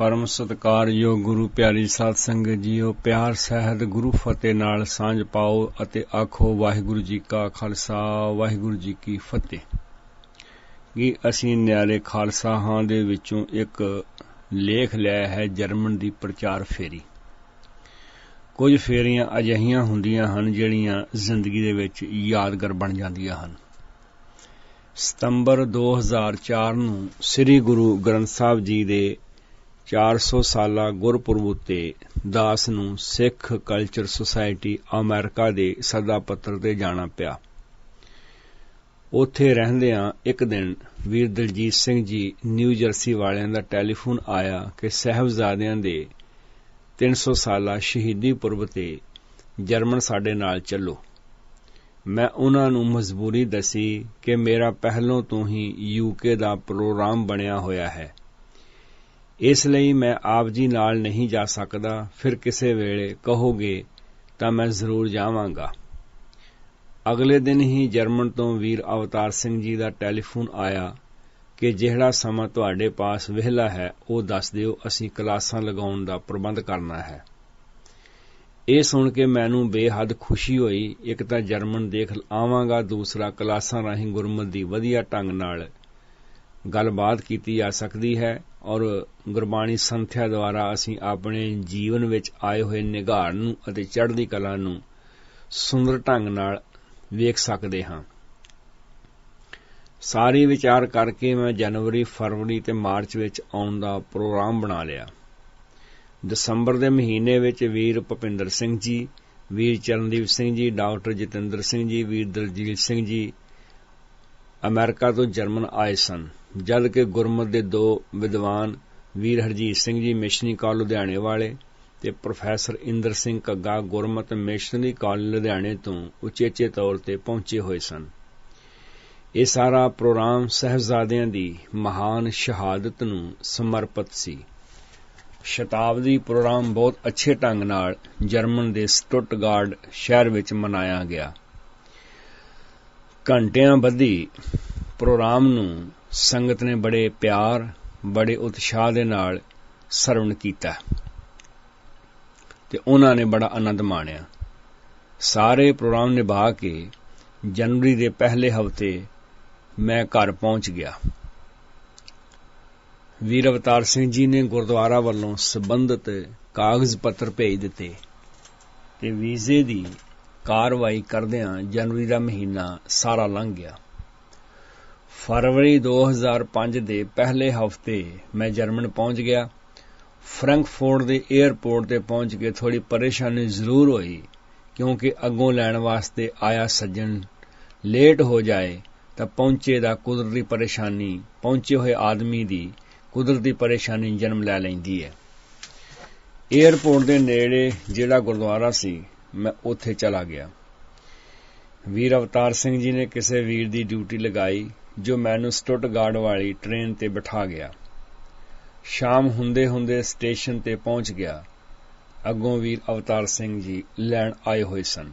ਪਰਮ ਸਤਿਕਾਰਯੋਗ ਗੁਰੂ ਪਿਆਰੀ ਸਾਧ ਸੰਗਤ ਜੀਓ, ਪਿਆਰ ਸਹਿਤ ਗੁਰੂ ਫਤਿਹ ਨਾਲ ਸਾਂਝ ਪਾਓ ਅਤੇ ਆਖੋ, ਵਾਹਿਗੁਰੂ ਜੀ ਕਾ ਖਾਲਸਾ, ਵਾਹਿਗੁਰੂ ਜੀ ਕੀ ਫਤਿਹ। ਕਿ ਅਸੀਂ ਨਿਆਰੇ ਖਾਲਸਾ ਹਾਂ ਦੇ ਵਿੱਚੋਂ ਇੱਕ ਲੇਖ ਲਿਆ ਹੈ, ਜਰਮਨ ਦੀ ਪ੍ਰਚਾਰ ਫੇਰੀ। ਕੁਝ ਫੇਰੀਆਂ ਅਜਿਹੀਆਂ ਹੁੰਦੀਆਂ ਹਨ ਜਿਹੜੀਆਂ ਜ਼ਿੰਦਗੀ ਦੇ ਵਿੱਚ ਯਾਦਗਾਰ ਬਣ ਜਾਂਦੀਆਂ ਹਨ। ਸਤੰਬਰ 2004 ਨੂੰ ਸ੍ਰੀ ਗੁਰੂ ਗ੍ਰੰਥ ਸਾਹਿਬ ਜੀ ਦੇ 400 ਸਾਲਾ ਗੁਰਪੁਰਬ ਉਤੇ ਦਾਸ ਨੂੰ ਸਿੱਖ ਕਲਚਰ ਸੁਸਾਇਟੀ ਅਮਰੀਕਾ ਦੇ ਸਦਾ ਪੱਤਰ ਤੇ ਜਾਣਾ ਪਿਆ। ਉੱਥੇ ਰਹਿੰਦਿਆਂ ਇੱਕ ਦਿਨ ਵੀਰ ਦਲਜੀਤ ਸਿੰਘ ਜੀ ਨਿਊ ਜਰਸੀ ਵਾਲਿਆਂ ਦਾ ਟੈਲੀਫੋਨ ਆਇਆ ਕਿ ਸਹਿਬਜ਼ਾਦਿਆਂ ਦੇ 300 ਸਾਲਾ ਸ਼ਹੀਦੀ ਪੁਰਬ ਤੇ ਜਰਮਨ ਸਾਡੇ ਨਾਲ ਚੱਲੋ। ਮੈਂ ਉਹਨਾਂ ਨੂੰ ਮਜਬੂਰੀ ਦੱਸੀ ਕਿ ਮੇਰਾ ਪਹਿਲੋਂ ਤੋਂ ਹੀ ਯੂਕੇ ਦਾ ਪ੍ਰੋਗਰਾਮ ਬਣਿਆ ਹੋਇਆ ਹੈ। ਇਸ ਲਈ ਮੈਂ ਆਪ ਜੀ ਨਾਲ ਨਹੀਂ ਜਾ ਸਕਦਾ। ਫਿਰ ਕਿਸੇ ਵੇਲੇ ਕਹੋਗੇ ਤਾਂ ਮੈਂ ਜ਼ਰੂਰ ਜਾਵਾਂਗਾ। ਅਗਲੇ ਦਿਨ ਹੀ ਜਰਮਨ ਤੋਂ ਵੀਰ ਅਵਤਾਰ ਸਿੰਘ ਜੀ ਦਾ ਟੈਲੀਫੋਨ ਆਇਆ ਕਿ ਜਿਹੜਾ ਸਮਾਂ ਤੁਹਾਡੇ ਪਾਸ ਵਿਹਲਾ ਹੈ, ਉਹ ਦੱਸ ਦਿਓ, ਅਸੀਂ ਕਲਾਸਾਂ ਲਗਾਉਣ ਦਾ ਪ੍ਰਬੰਧ ਕਰਨਾ ਹੈ। ਇਹ ਸੁਣ ਕੇ ਮੈਨੂੰ ਬੇਹੱਦ ਖੁਸ਼ੀ ਹੋਈ। ਇੱਕ ਤਾਂ ਜਰਮਨ ਦੇਖ ਆਵਾਂਗਾ, ਦੂਸਰਾ ਕਲਾਸਾਂ ਰਾਹੀਂ ਗੁਰਮਤ ਦੀ ਵਧੀਆ ਢੰਗ ਨਾਲ ਗੱਲਬਾਤ ਕੀਤੀ ਜਾ ਸਕਦੀ ਹੈ ਔਰ ਗੁਰਬਾਣੀ ਸੰਥਿਆ ਦੁਆਰਾ ਅਸੀਂ ਆਪਣੇ ਜੀਵਨ ਵਿੱਚ ਆਏ ਹੋਏ ਨਿਗਾਰ ਨੂੰ ਅਤੇ ਚੜ੍ਹਦੀ ਕਲਾ ਨੂੰ ਸੁੰਦਰ ਢੰਗ ਨਾਲ ਵੇਖ ਸਕਦੇ ਹਾਂ। ਸਾਰੀ ਵਿਚਾਰ ਕਰਕੇ ਮੈਂ ਜਨਵਰੀ, ਫਰਵਰੀ ਤੇ ਮਾਰਚ ਵਿੱਚ ਆਉਣ ਦਾ ਪ੍ਰੋਗਰਾਮ ਬਣਾ ਲਿਆ। ਦਸੰਬਰ ਦੇ ਮਹੀਨੇ ਵਿੱਚ ਵੀਰ ਭਪਿੰਦਰ ਸਿੰਘ ਜੀ, ਵੀਰ ਚਰਨਦੀਪ ਸਿੰਘ ਜੀ, ਡਾਕਟਰ ਜਤਿੰਦਰ ਸਿੰਘ ਜੀ, ਵੀਰ ਦਲਜੀਤ ਸਿੰਘ ਜੀ ਅਮਰੀਕਾ ਤੋਂ ਜਰਮਨ ਆਏ ਸਨ। ਜਦ ਕਿ ਗੁਰਮਤ ਦੇ ਦੋ ਵਿਦਵਾਨ ਵੀਰ ਹਰਜੀਤ ਸਿੰਘ ਜੀ ਮਿਸ਼ਨਰੀ ਕਾਲਜ ਲੁਧਿਆਣੇ ਵਾਲੇ ਤੇ professor Inder Singh Kagga Gurmat missionary college ਲੁਧਿਆਣੇ ਤੋਂ ਉਚੇਚੇ ਤੌਰ ਤੇ ਪਹੁੰਚੇ ਹੋਏ ਸਨ। ਇਹ ਸਾਰਾ ਪ੍ਰੋਗਰਾਮ ਸਹਿਬਜ਼ਾਦਿਆਂ ਦੀ ਮਹਾਨ ਸ਼ਹਾਦਤ ਨੂੰ ਸਮਰਪਿਤ ਸੀ। ਸ਼ਤਾਬਦੀ ਪ੍ਰੋਗਰਾਮ ਬਹੁਤ ਅੱਛੇ ਢੰਗ ਨਾਲ ਜਰਮਨ ਦੇ ਸਟੁੱਟਗਾਰਡ ਸ਼ਹਿਰ ਵਿੱਚ ਮਨਾਇਆ ਗਿਆ। ਘੰਟਿਆਂ ਬੱਧੀ ਪ੍ਰੋਗਰਾਮ ਨੂੰ ਸੰਗਤ ਨੇ ਬੜੇ ਪਿਆਰ, ਬੜੇ ਉਤਸ਼ਾਹ ਦੇ ਨਾਲ ਸਰਵਣ ਕੀਤਾ। ਤੇ ਉਹਨਾਂ ਨੇ ਬੜਾ ਆਨੰਦ ਮਾਣਿਆ। ਸਾਰੇ ਪ੍ਰੋਗਰਾਮ ਨਿਭਾ ਕੇ ਜਨਵਰੀ ਦੇ ਪਹਿਲੇ ਹਫ਼ਤੇ ਮੈਂ ਘਰ ਪਹੁੰਚ ਗਿਆ। ਵੀਰ ਅਵਤਾਰ ਸਿੰਘ ਜੀ ਨੇ ਗੁਰਦੁਆਰਾ ਵੱਲੋਂ ਸਬੰਧਤ ਕਾਗਜ਼ ਪੱਤਰ ਭੇਜ ਦਿੱਤੇ ਤੇ ਵੀਜ਼ੇ ਦੀ ਕਾਰਵਾਈ ਕਰਦਿਆਂ ਜਨਵਰੀ ਦਾ ਮਹੀਨਾ ਸਾਰਾ ਲੰਘ ਗਿਆ। ਫਰਵਰੀ 2005 ਦੇ ਪਹਿਲੇ ਹਫ਼ਤੇ ਮੈਂ ਜਰਮਨ ਪਹੁੰਚ ਗਿਆ। ਫ੍ਰੈਂਕਫਰਟ ਦੇ 에ਅਰਪੋਰਟ ਤੇ ਪਹੁੰਚ ਕੇ ਥੋੜੀ ਪਰੇਸ਼ਾਨੀ ਜ਼ਰੂਰ ਹੋਈ, ਕਿਉਂਕਿ ਅੱਗੋਂ ਲੈਣ ਵਾਸਤੇ ਆਇਆ ਸੱਜਣ। ਲੇਟ ਹੋ ਜਾਏ ਤਾਂ ਪਹੁੰਚੇ ਦਾ ਕੁਦਰਤੀ ਪਰੇਸ਼ਾਨੀ, ਪਹੁੰਚੇ ਹੋਏ ਆਦਮੀ ਦੀ ਕੁਦਰਤੀ ਪਰੇਸ਼ਾਨੀ ਜਨਮ ਲੈ ਲੈਂਦੀ ਹੈ। 에ਅਰਪੋਰਟ ਦੇ ਨੇੜੇ ਜਿਹੜਾ ਗੁਰਦੁਆਰਾ ਸੀ, ਮੈਂ ਉੱਥੇ ਚਲਾ ਗਿਆ। ਵੀਰ ਅਵਤਾਰ ਸਿੰਘ ਜੀ ਨੇ ਕਿਸੇ ਵੀਰ ਦੀ ਡਿਊਟੀ ਲਗਾਈ। ਜੋ ਮੈਨੂੰ ਸਟੁੱਟਗਾਰਡ ਵਾਲੀ ਟ੍ਰੇਨ ਤੇ ਬਿਠਾ ਗਿਆ। ਸ਼ਾਮ ਹੁੰਦੇ ਹੁੰਦੇ ਸਟੇਸ਼ਨ ਤੇ ਪਹੁੰਚ ਗਿਆ। ਅੱਗੋਂ ਵੀਰ ਅਵਤਾਰ ਸਿੰਘ ਜੀ ਲੈਣ ਆਏ ਹੋਏ ਸਨ।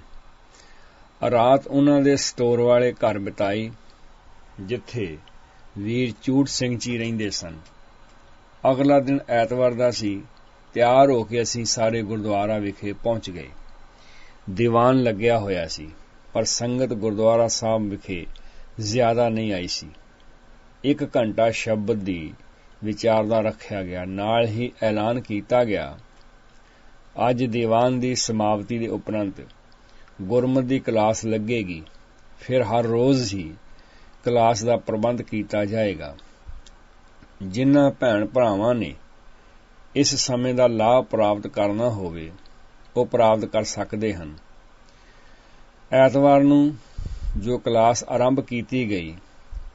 ਰਾਤ ਉਹਨਾਂ ਦੇ ਸਟੋਰ ਵਾਲੇ ਘਰ ਬਿਤਾਈ, ਜਿੱਥੇ ਵੀਰ ਚੂਟ ਸਿੰਘ ਜੀ ਰਹਿੰਦੇ ਸਨ। ਅਗਲਾ ਦਿਨ ਐਤਵਾਰ ਦਾ ਸੀ, ਤਿਆਰ ਹੋ ਕੇ ਅਸੀਂ ਸਾਰੇ ਗੁਰਦੁਆਰਾ ਵਿਖੇ ਪਹੁੰਚ ਗਏ। ਦੀਵਾਨ ਲੱਗਿਆ ਹੋਇਆ ਸੀ, ਪਰ ਸੰਗਤ ਗੁਰਦੁਆਰਾ ਸਾਹਿਬ ਵਿਖੇ ਜ਼ਿਆਦਾ ਨਹੀਂ ਆਈ ਸੀ। ਇੱਕ ਘੰਟਾ ਸ਼ਬਦ ਦੀ ਵਿਚਾਰ ਰੱਖਿਆ ਗਿਆ, ਨਾਲ ਹੀ ਐਲਾਨ ਕੀਤਾ ਗਿਆ। ਅੱਜ ਦੀਵਾਨ ਦੀ ਸਮਾਪਤੀ ਦੇ ਉਪਰੰਤ ਗੁਰਮਤ ਦੀ ਕਲਾਸ ਲੱਗੇਗੀ। ਫਿਰ ਹਰ ਰੋਜ਼ ਹੀ ਕਲਾਸ ਦਾ ਪ੍ਰਬੰਧ ਕੀਤਾ ਜਾਏਗਾ। ਜਿਨ੍ਹਾਂ ਭੈਣ ਭਰਾਵਾਂ ਨੇ ਇਸ ਸਮੇਂ ਦਾ ਲਾਭ ਪ੍ਰਾਪਤ ਕਰਨਾ ਹੋਵੇ, ਉਹ ਪ੍ਰਾਪਤ ਕਰ ਸਕਦੇ ਹਨ। ਐਤਵਾਰ ਨੂੰ ਜੋ ਕਲਾਸ ਆਰੰਭ ਕੀਤੀ ਗਈ,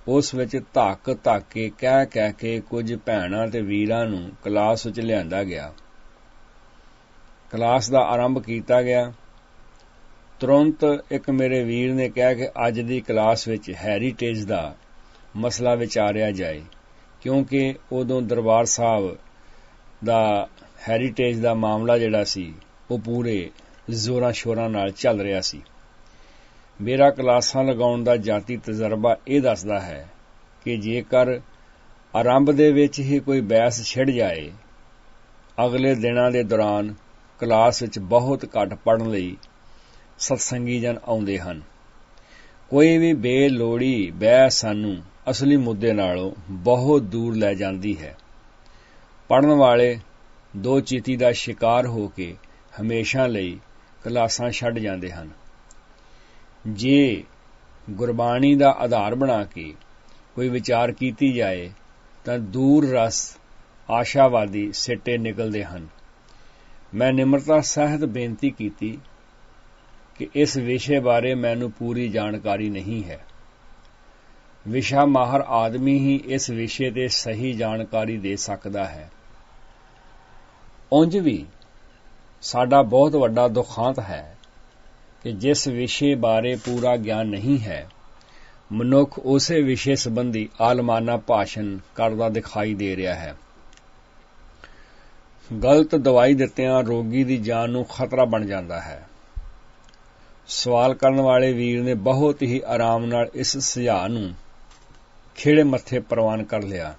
ਉਸ ਵਿੱਚ ਧੱਕ ਧੱਕੇ ਕਹਿ ਕਹਿ ਕੇ ਕੁਝ ਭੈਣਾਂ ਤੇ ਵੀਰਾਂ ਨੂੰ ਕਲਾਸ ਵਿੱਚ ਲਿਆਂਦਾ ਗਿਆ। ਕਲਾਸ ਦਾ ਆਰੰਭ ਕੀਤਾ ਗਿਆ। ਤੁਰੰਤ ਇੱਕ ਮੇਰੇ ਵੀਰ ਨੇ ਕਿਹਾ ਕਿ ਅੱਜ ਦੀ ਕਲਾਸ ਵਿੱਚ ਹੈਰੀਟੇਜ ਦਾ ਮਸਲਾ ਵਿਚਾਰਿਆ ਜਾਏ, ਕਿਉਂਕਿ ਉਦੋਂ ਦਰਬਾਰ ਸਾਹਿਬ ਦਾ ਹੈਰੀਟੇਜ ਦਾ ਮਾਮਲਾ ਜਿਹੜਾ ਸੀ, ਉਹ ਪੂਰੇ ਜ਼ੋਰਾਂ ਸ਼ੋਰਾਂ ਨਾਲ ਚੱਲ ਰਿਹਾ ਸੀ। ਮੇਰਾ ਕਲਾਸਾਂ ਲਗਾਉਣ ਦਾ ਜਾਤੀ ਤਜਰਬਾ ਇਹ ਦੱਸਦਾ ਹੈ ਕਿ ਜੇਕਰ ਆਰੰਭ ਦੇ ਵਿੱਚ ਹੀ ਕੋਈ ਬੈਸ ਛਿੜ ਜਾਏ, ਅਗਲੇ ਦਿਨਾਂ ਦੇ ਦੌਰਾਨ ਕਲਾਸ ਵਿੱਚ ਬਹੁਤ ਘੱਟ ਪੜਨ ਲਈ ਸਤਸੰਗੀ ਜਨ ਆਉਂਦੇ ਹਨ। ਕੋਈ ਵੀ ਬੇਲੋੜੀ ਬਹਿ ਸਾਨੂੰ ਅਸਲੀ ਮੁੱਦੇ ਨਾਲੋਂ ਬਹੁਤ ਦੂਰ ਲੈ ਜਾਂਦੀ ਹੈ। ਪੜਨ ਵਾਲੇ ਦੋ ਚੀਤੀ ਦਾ ਸ਼ਿਕਾਰ ਹੋ ਕੇ ਹਮੇਸ਼ਾ ਲਈ ਕਲਾਸਾਂ ਛੱਡ ਜਾਂਦੇ ਹਨ। ਜੇ ਗੁਰਬਾਣੀ ਦਾ ਆਧਾਰ ਬਣਾ ਕੇ ਕੋਈ ਵਿਚਾਰ ਕੀਤੀ ਜਾਏ, ਤਾਂ ਦੂਰ ਰਸ ਆਸ਼ਾਵਾਦੀ ਸਿੱਟੇ ਨਿਕਲਦੇ ਹਨ। ਮੈਂ ਨਿਮਰਤਾ ਸਹਿਤ ਬੇਨਤੀ ਕੀਤੀ ਕਿ ਇਸ ਵਿਸ਼ੇ ਬਾਰੇ ਮੈਨੂੰ ਪੂਰੀ ਜਾਣਕਾਰੀ ਨਹੀਂ ਹੈ। ਵਿਸ਼ਾ ਮਾਹਰ ਆਦਮੀ ਹੀ ਇਸ ਵਿਸ਼ੇ ਤੇ ਸਹੀ ਜਾਣਕਾਰੀ ਦੇ ਸਕਦਾ ਹੈ। ਉਂਝ ਵੀ ਸਾਡਾ ਬਹੁਤ ਵੱਡਾ ਦੁਖਾਂਤ ਹੈ। ਕਿ ਜਿਸ ਵਿਸ਼ੇ ਬਾਰੇ ਪੂਰਾ ਗਿਆਨ ਨਹੀਂ ਹੈ, ਮਨੁੱਖ ਉਸੇ ਵਿਸ਼ੇ ਸੰਬੰਧੀ ਆਲਮਾਨਾ ਭਾਸ਼ਣ ਕਰਦਾ ਦਿਖਾਈ ਦੇ ਰਿਹਾ ਹੈ। ਗਲਤ ਦਵਾਈ ਦਿੱਤਿਆਂ ਰੋਗੀ ਦੀ ਜਾਨ ਨੂੰ ਖਤਰਾ ਬਣ ਜਾਂਦਾ ਹੈ। ਸਵਾਲ ਕਰਨ ਵਾਲੇ ਵੀਰ ਨੇ ਬਹੁਤ ਹੀ ਆਰਾਮ ਨਾਲ ਇਸ ਸੁਝਾਅ ਨੂੰ ਖੇੜੇ ਮੱਥੇ ਪ੍ਰਵਾਨ ਕਰ ਲਿਆ।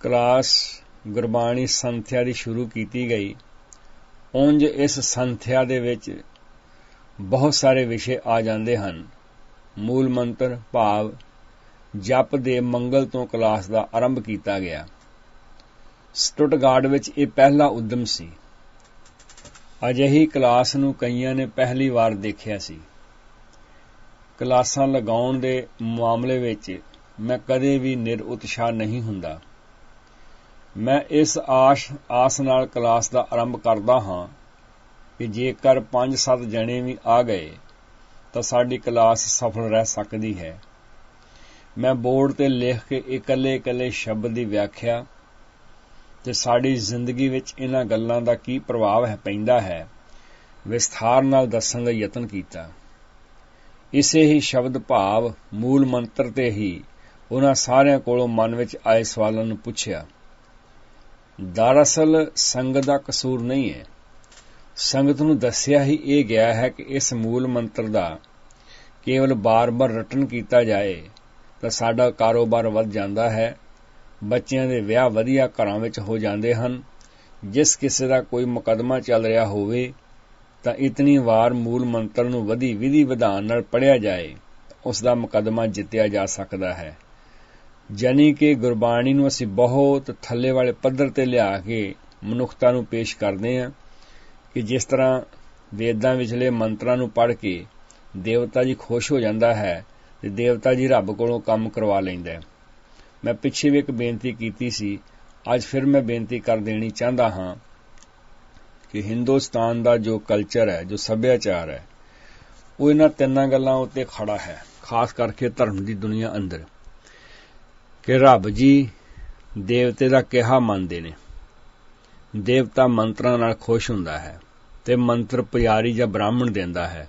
ਕਲਾਸ ਗੁਰਬਾਣੀ ਸੰਥਿਆ ਦੀ ਸ਼ੁਰੂ ਕੀਤੀ ਗਈ। ਉਂਝ ਇਸ ਸੰਥਿਆ ਦੇ ਵਿੱਚ ਬਹੁਤ ਸਾਰੇ ਵਿਸ਼ੇ ਆ ਜਾਂਦੇ ਹਨ। ਮੂਲ ਮੰਤਰ, ਭਾਵ, ਜਪ ਦੇ ਮੰਗਲ ਤੋਂ ਕਲਾਸ ਦਾ ਆਰੰਭ ਕੀਤਾ ਗਿਆ। ਸਟੁੱਟਗਾਰਡ ਵਿੱਚ ਇਹ ਪਹਿਲਾ ਉਦਮ ਸੀ। ਅਜਿਹੀ ਕਲਾਸ ਨੂੰ ਕਈਆਂ ਨੇ ਪਹਿਲੀ ਵਾਰ ਦੇਖਿਆ ਸੀ। ਕਲਾਸਾਂ ਲਗਾਉਣ ਦੇ ਮਾਮਲੇ ਵਿੱਚ ਮੈਂ ਕਦੇ ਵੀ ਨਿਰਉਤਸ਼ਾਹ ਨਹੀਂ ਹੁੰਦਾ। ਮੈਂ ਇਸ ਆਸ਼ ਆਸ ਨਾਲ ਕਲਾਸ ਦਾ ਆਰੰਭ ਕਰਦਾ ਹਾਂ। ਕਿ ਜੇਕਰ 5-7 ਜਣੇ ਵੀ ਆ ਗਏ, ਤਾਂ ਸਾਡੀ ਕਲਾਸ ਸਫਲ ਰਹਿ ਸਕਦੀ ਹੈ। ਮੈਂ ਬੋਰਡ ਤੇ ਲਿਖ ਕੇ ਇਕੱਲੇ-ਇਕੱਲੇ ਸ਼ਬਦ ਦੀ ਵਿਆਖਿਆ ਤੇ ਸਾਡੀ ਜ਼ਿੰਦਗੀ ਵਿੱਚ ਇਹਨਾਂ ਗੱਲਾਂ ਦਾ ਕੀ ਪ੍ਰਭਾਵ ਹੈ, ਪੈਂਦਾ ਹੈ, ਵਿਸਥਾਰ ਨਾਲ ਦੱਸਣ ਦਾ ਯਤਨ ਕੀਤਾ। ਇਸੇ ਹੀ ਸ਼ਬਦ ਭਾਵ ਮੂਲ ਮੰਤਰ ਤੇ ਹੀ ਉਹਨਾਂ ਸਾਰਿਆਂ ਕੋਲੋਂ ਮਨ ਵਿੱਚ ਆਏ ਸਵਾਲਾਂ ਨੂੰ ਪੁੱਛਿਆ। ਦਰਅਸਲ ਸੰਗਤ ਦਾ ਕਸੂਰ ਨਹੀਂ ਹੈ। ਸੰਗਤ ਨੂੰ ਦੱਸਿਆ ਹੀ ਇਹ ਗਿਆ ਹੈ ਕਿ ਇਸ ਮੂਲ ਮੰਤਰ ਦਾ ਕੇਵਲ ਬਾਰ-ਬਾਰ ਰਟਨ ਕੀਤਾ ਜਾਏ, ਤਾਂ ਸਾਡਾ ਕਾਰੋਬਾਰ ਵੱਧ ਜਾਂਦਾ ਹੈ, ਬੱਚਿਆਂ ਦੇ ਵਿਆਹ ਵਧੀਆ ਘਰਾਂ ਵਿੱਚ ਹੋ ਜਾਂਦੇ ਹਨ, ਜਿਸ ਕਿਸੇ ਦਾ ਕੋਈ ਮੁਕਦਮਾ ਚੱਲ ਰਿਹਾ ਹੋਵੇ, ਤਾਂ ਇਤਨੀ ਵਾਰ ਮੂਲ ਮੰਤਰ ਨੂੰ ਵਧੀ ਵਿਧੀ ਵਿਧਾਨ ਨਾਲ ਪੜਿਆ ਜਾਏ ਉਸ ਦਾ ਮੁਕਦਮਾ ਜਿੱਤਿਆ ਜਾ ਸਕਦਾ ਹੈ। ਜਾਨੀ ਕਿ ਗੁਰਬਾਣੀ ਨੂੰ ਅਸੀਂ ਬਹੁਤ ਥੱਲੇ ਵਾਲੇ ਪੱਧਰ ਤੇ ਲਿਆ ਕੇ ਮਨੁੱਖਤਾ ਨੂੰ ਪੇਸ਼ ਕਰਦੇ ਹਾਂ ਕਿ ਜਿਸ ਤਰ੍ਹਾਂ ਵੇਦਾਂ ਵਿਚਲੇ ਮੰਤਰਾਂ ਨੂੰ ਪੜ੍ਹ ਕੇ ਦੇਵਤਾ ਜੀ ਖੁਸ਼ ਹੋ ਜਾਂਦਾ ਹੈ ਤੇ ਦੇਵਤਾ ਜੀ ਰੱਬ ਕੋਲੋਂ ਕੰਮ ਕਰਵਾ ਲੈਂਦਾ ਹੈ। ਮੈਂ ਪਿੱਛੇ ਵੀ ਇੱਕ ਬੇਨਤੀ ਕੀਤੀ ਸੀ। ਅੱਜ ਫਿਰ ਮੈਂ ਬੇਨਤੀ ਕਰ ਦੇਣੀ ਚਾਹੁੰਦਾ ਹਾਂ ਕਿ ਹਿੰਦੁਸਤਾਨ ਦਾ ਜੋ ਕਲਚਰ ਹੈ, ਜੋ ਸੱਭਿਆਚਾਰ ਹੈ, ਉਹ ਇਹਨਾਂ ਤਿੰਨਾਂ ਗੱਲਾਂ ਉੱਤੇ ਖੜਾ ਹੈ, ਖਾਸ ਕਰਕੇ ਧਰਮ ਦੀ ਦੁਨੀਆ ਅੰਦਰ। ਕਿ ਰੱਬ ਜੀ ਦੇਵਤੇ ਦਾ ਕਿਹਾ ਮੰਨਦੇ ਨੇ। ਦੇਵਤਾ ਮੰਤਰਾਂ ਨਾਲ ਖੁਸ਼ ਹੁੰਦਾ ਹੈ। ਤੇ ਮੰਤਰ ਪੁਜਾਰੀ ਜਾਂ ਬ੍ਰਾਹਮਣ ਦਿੰਦਾ ਹੈ।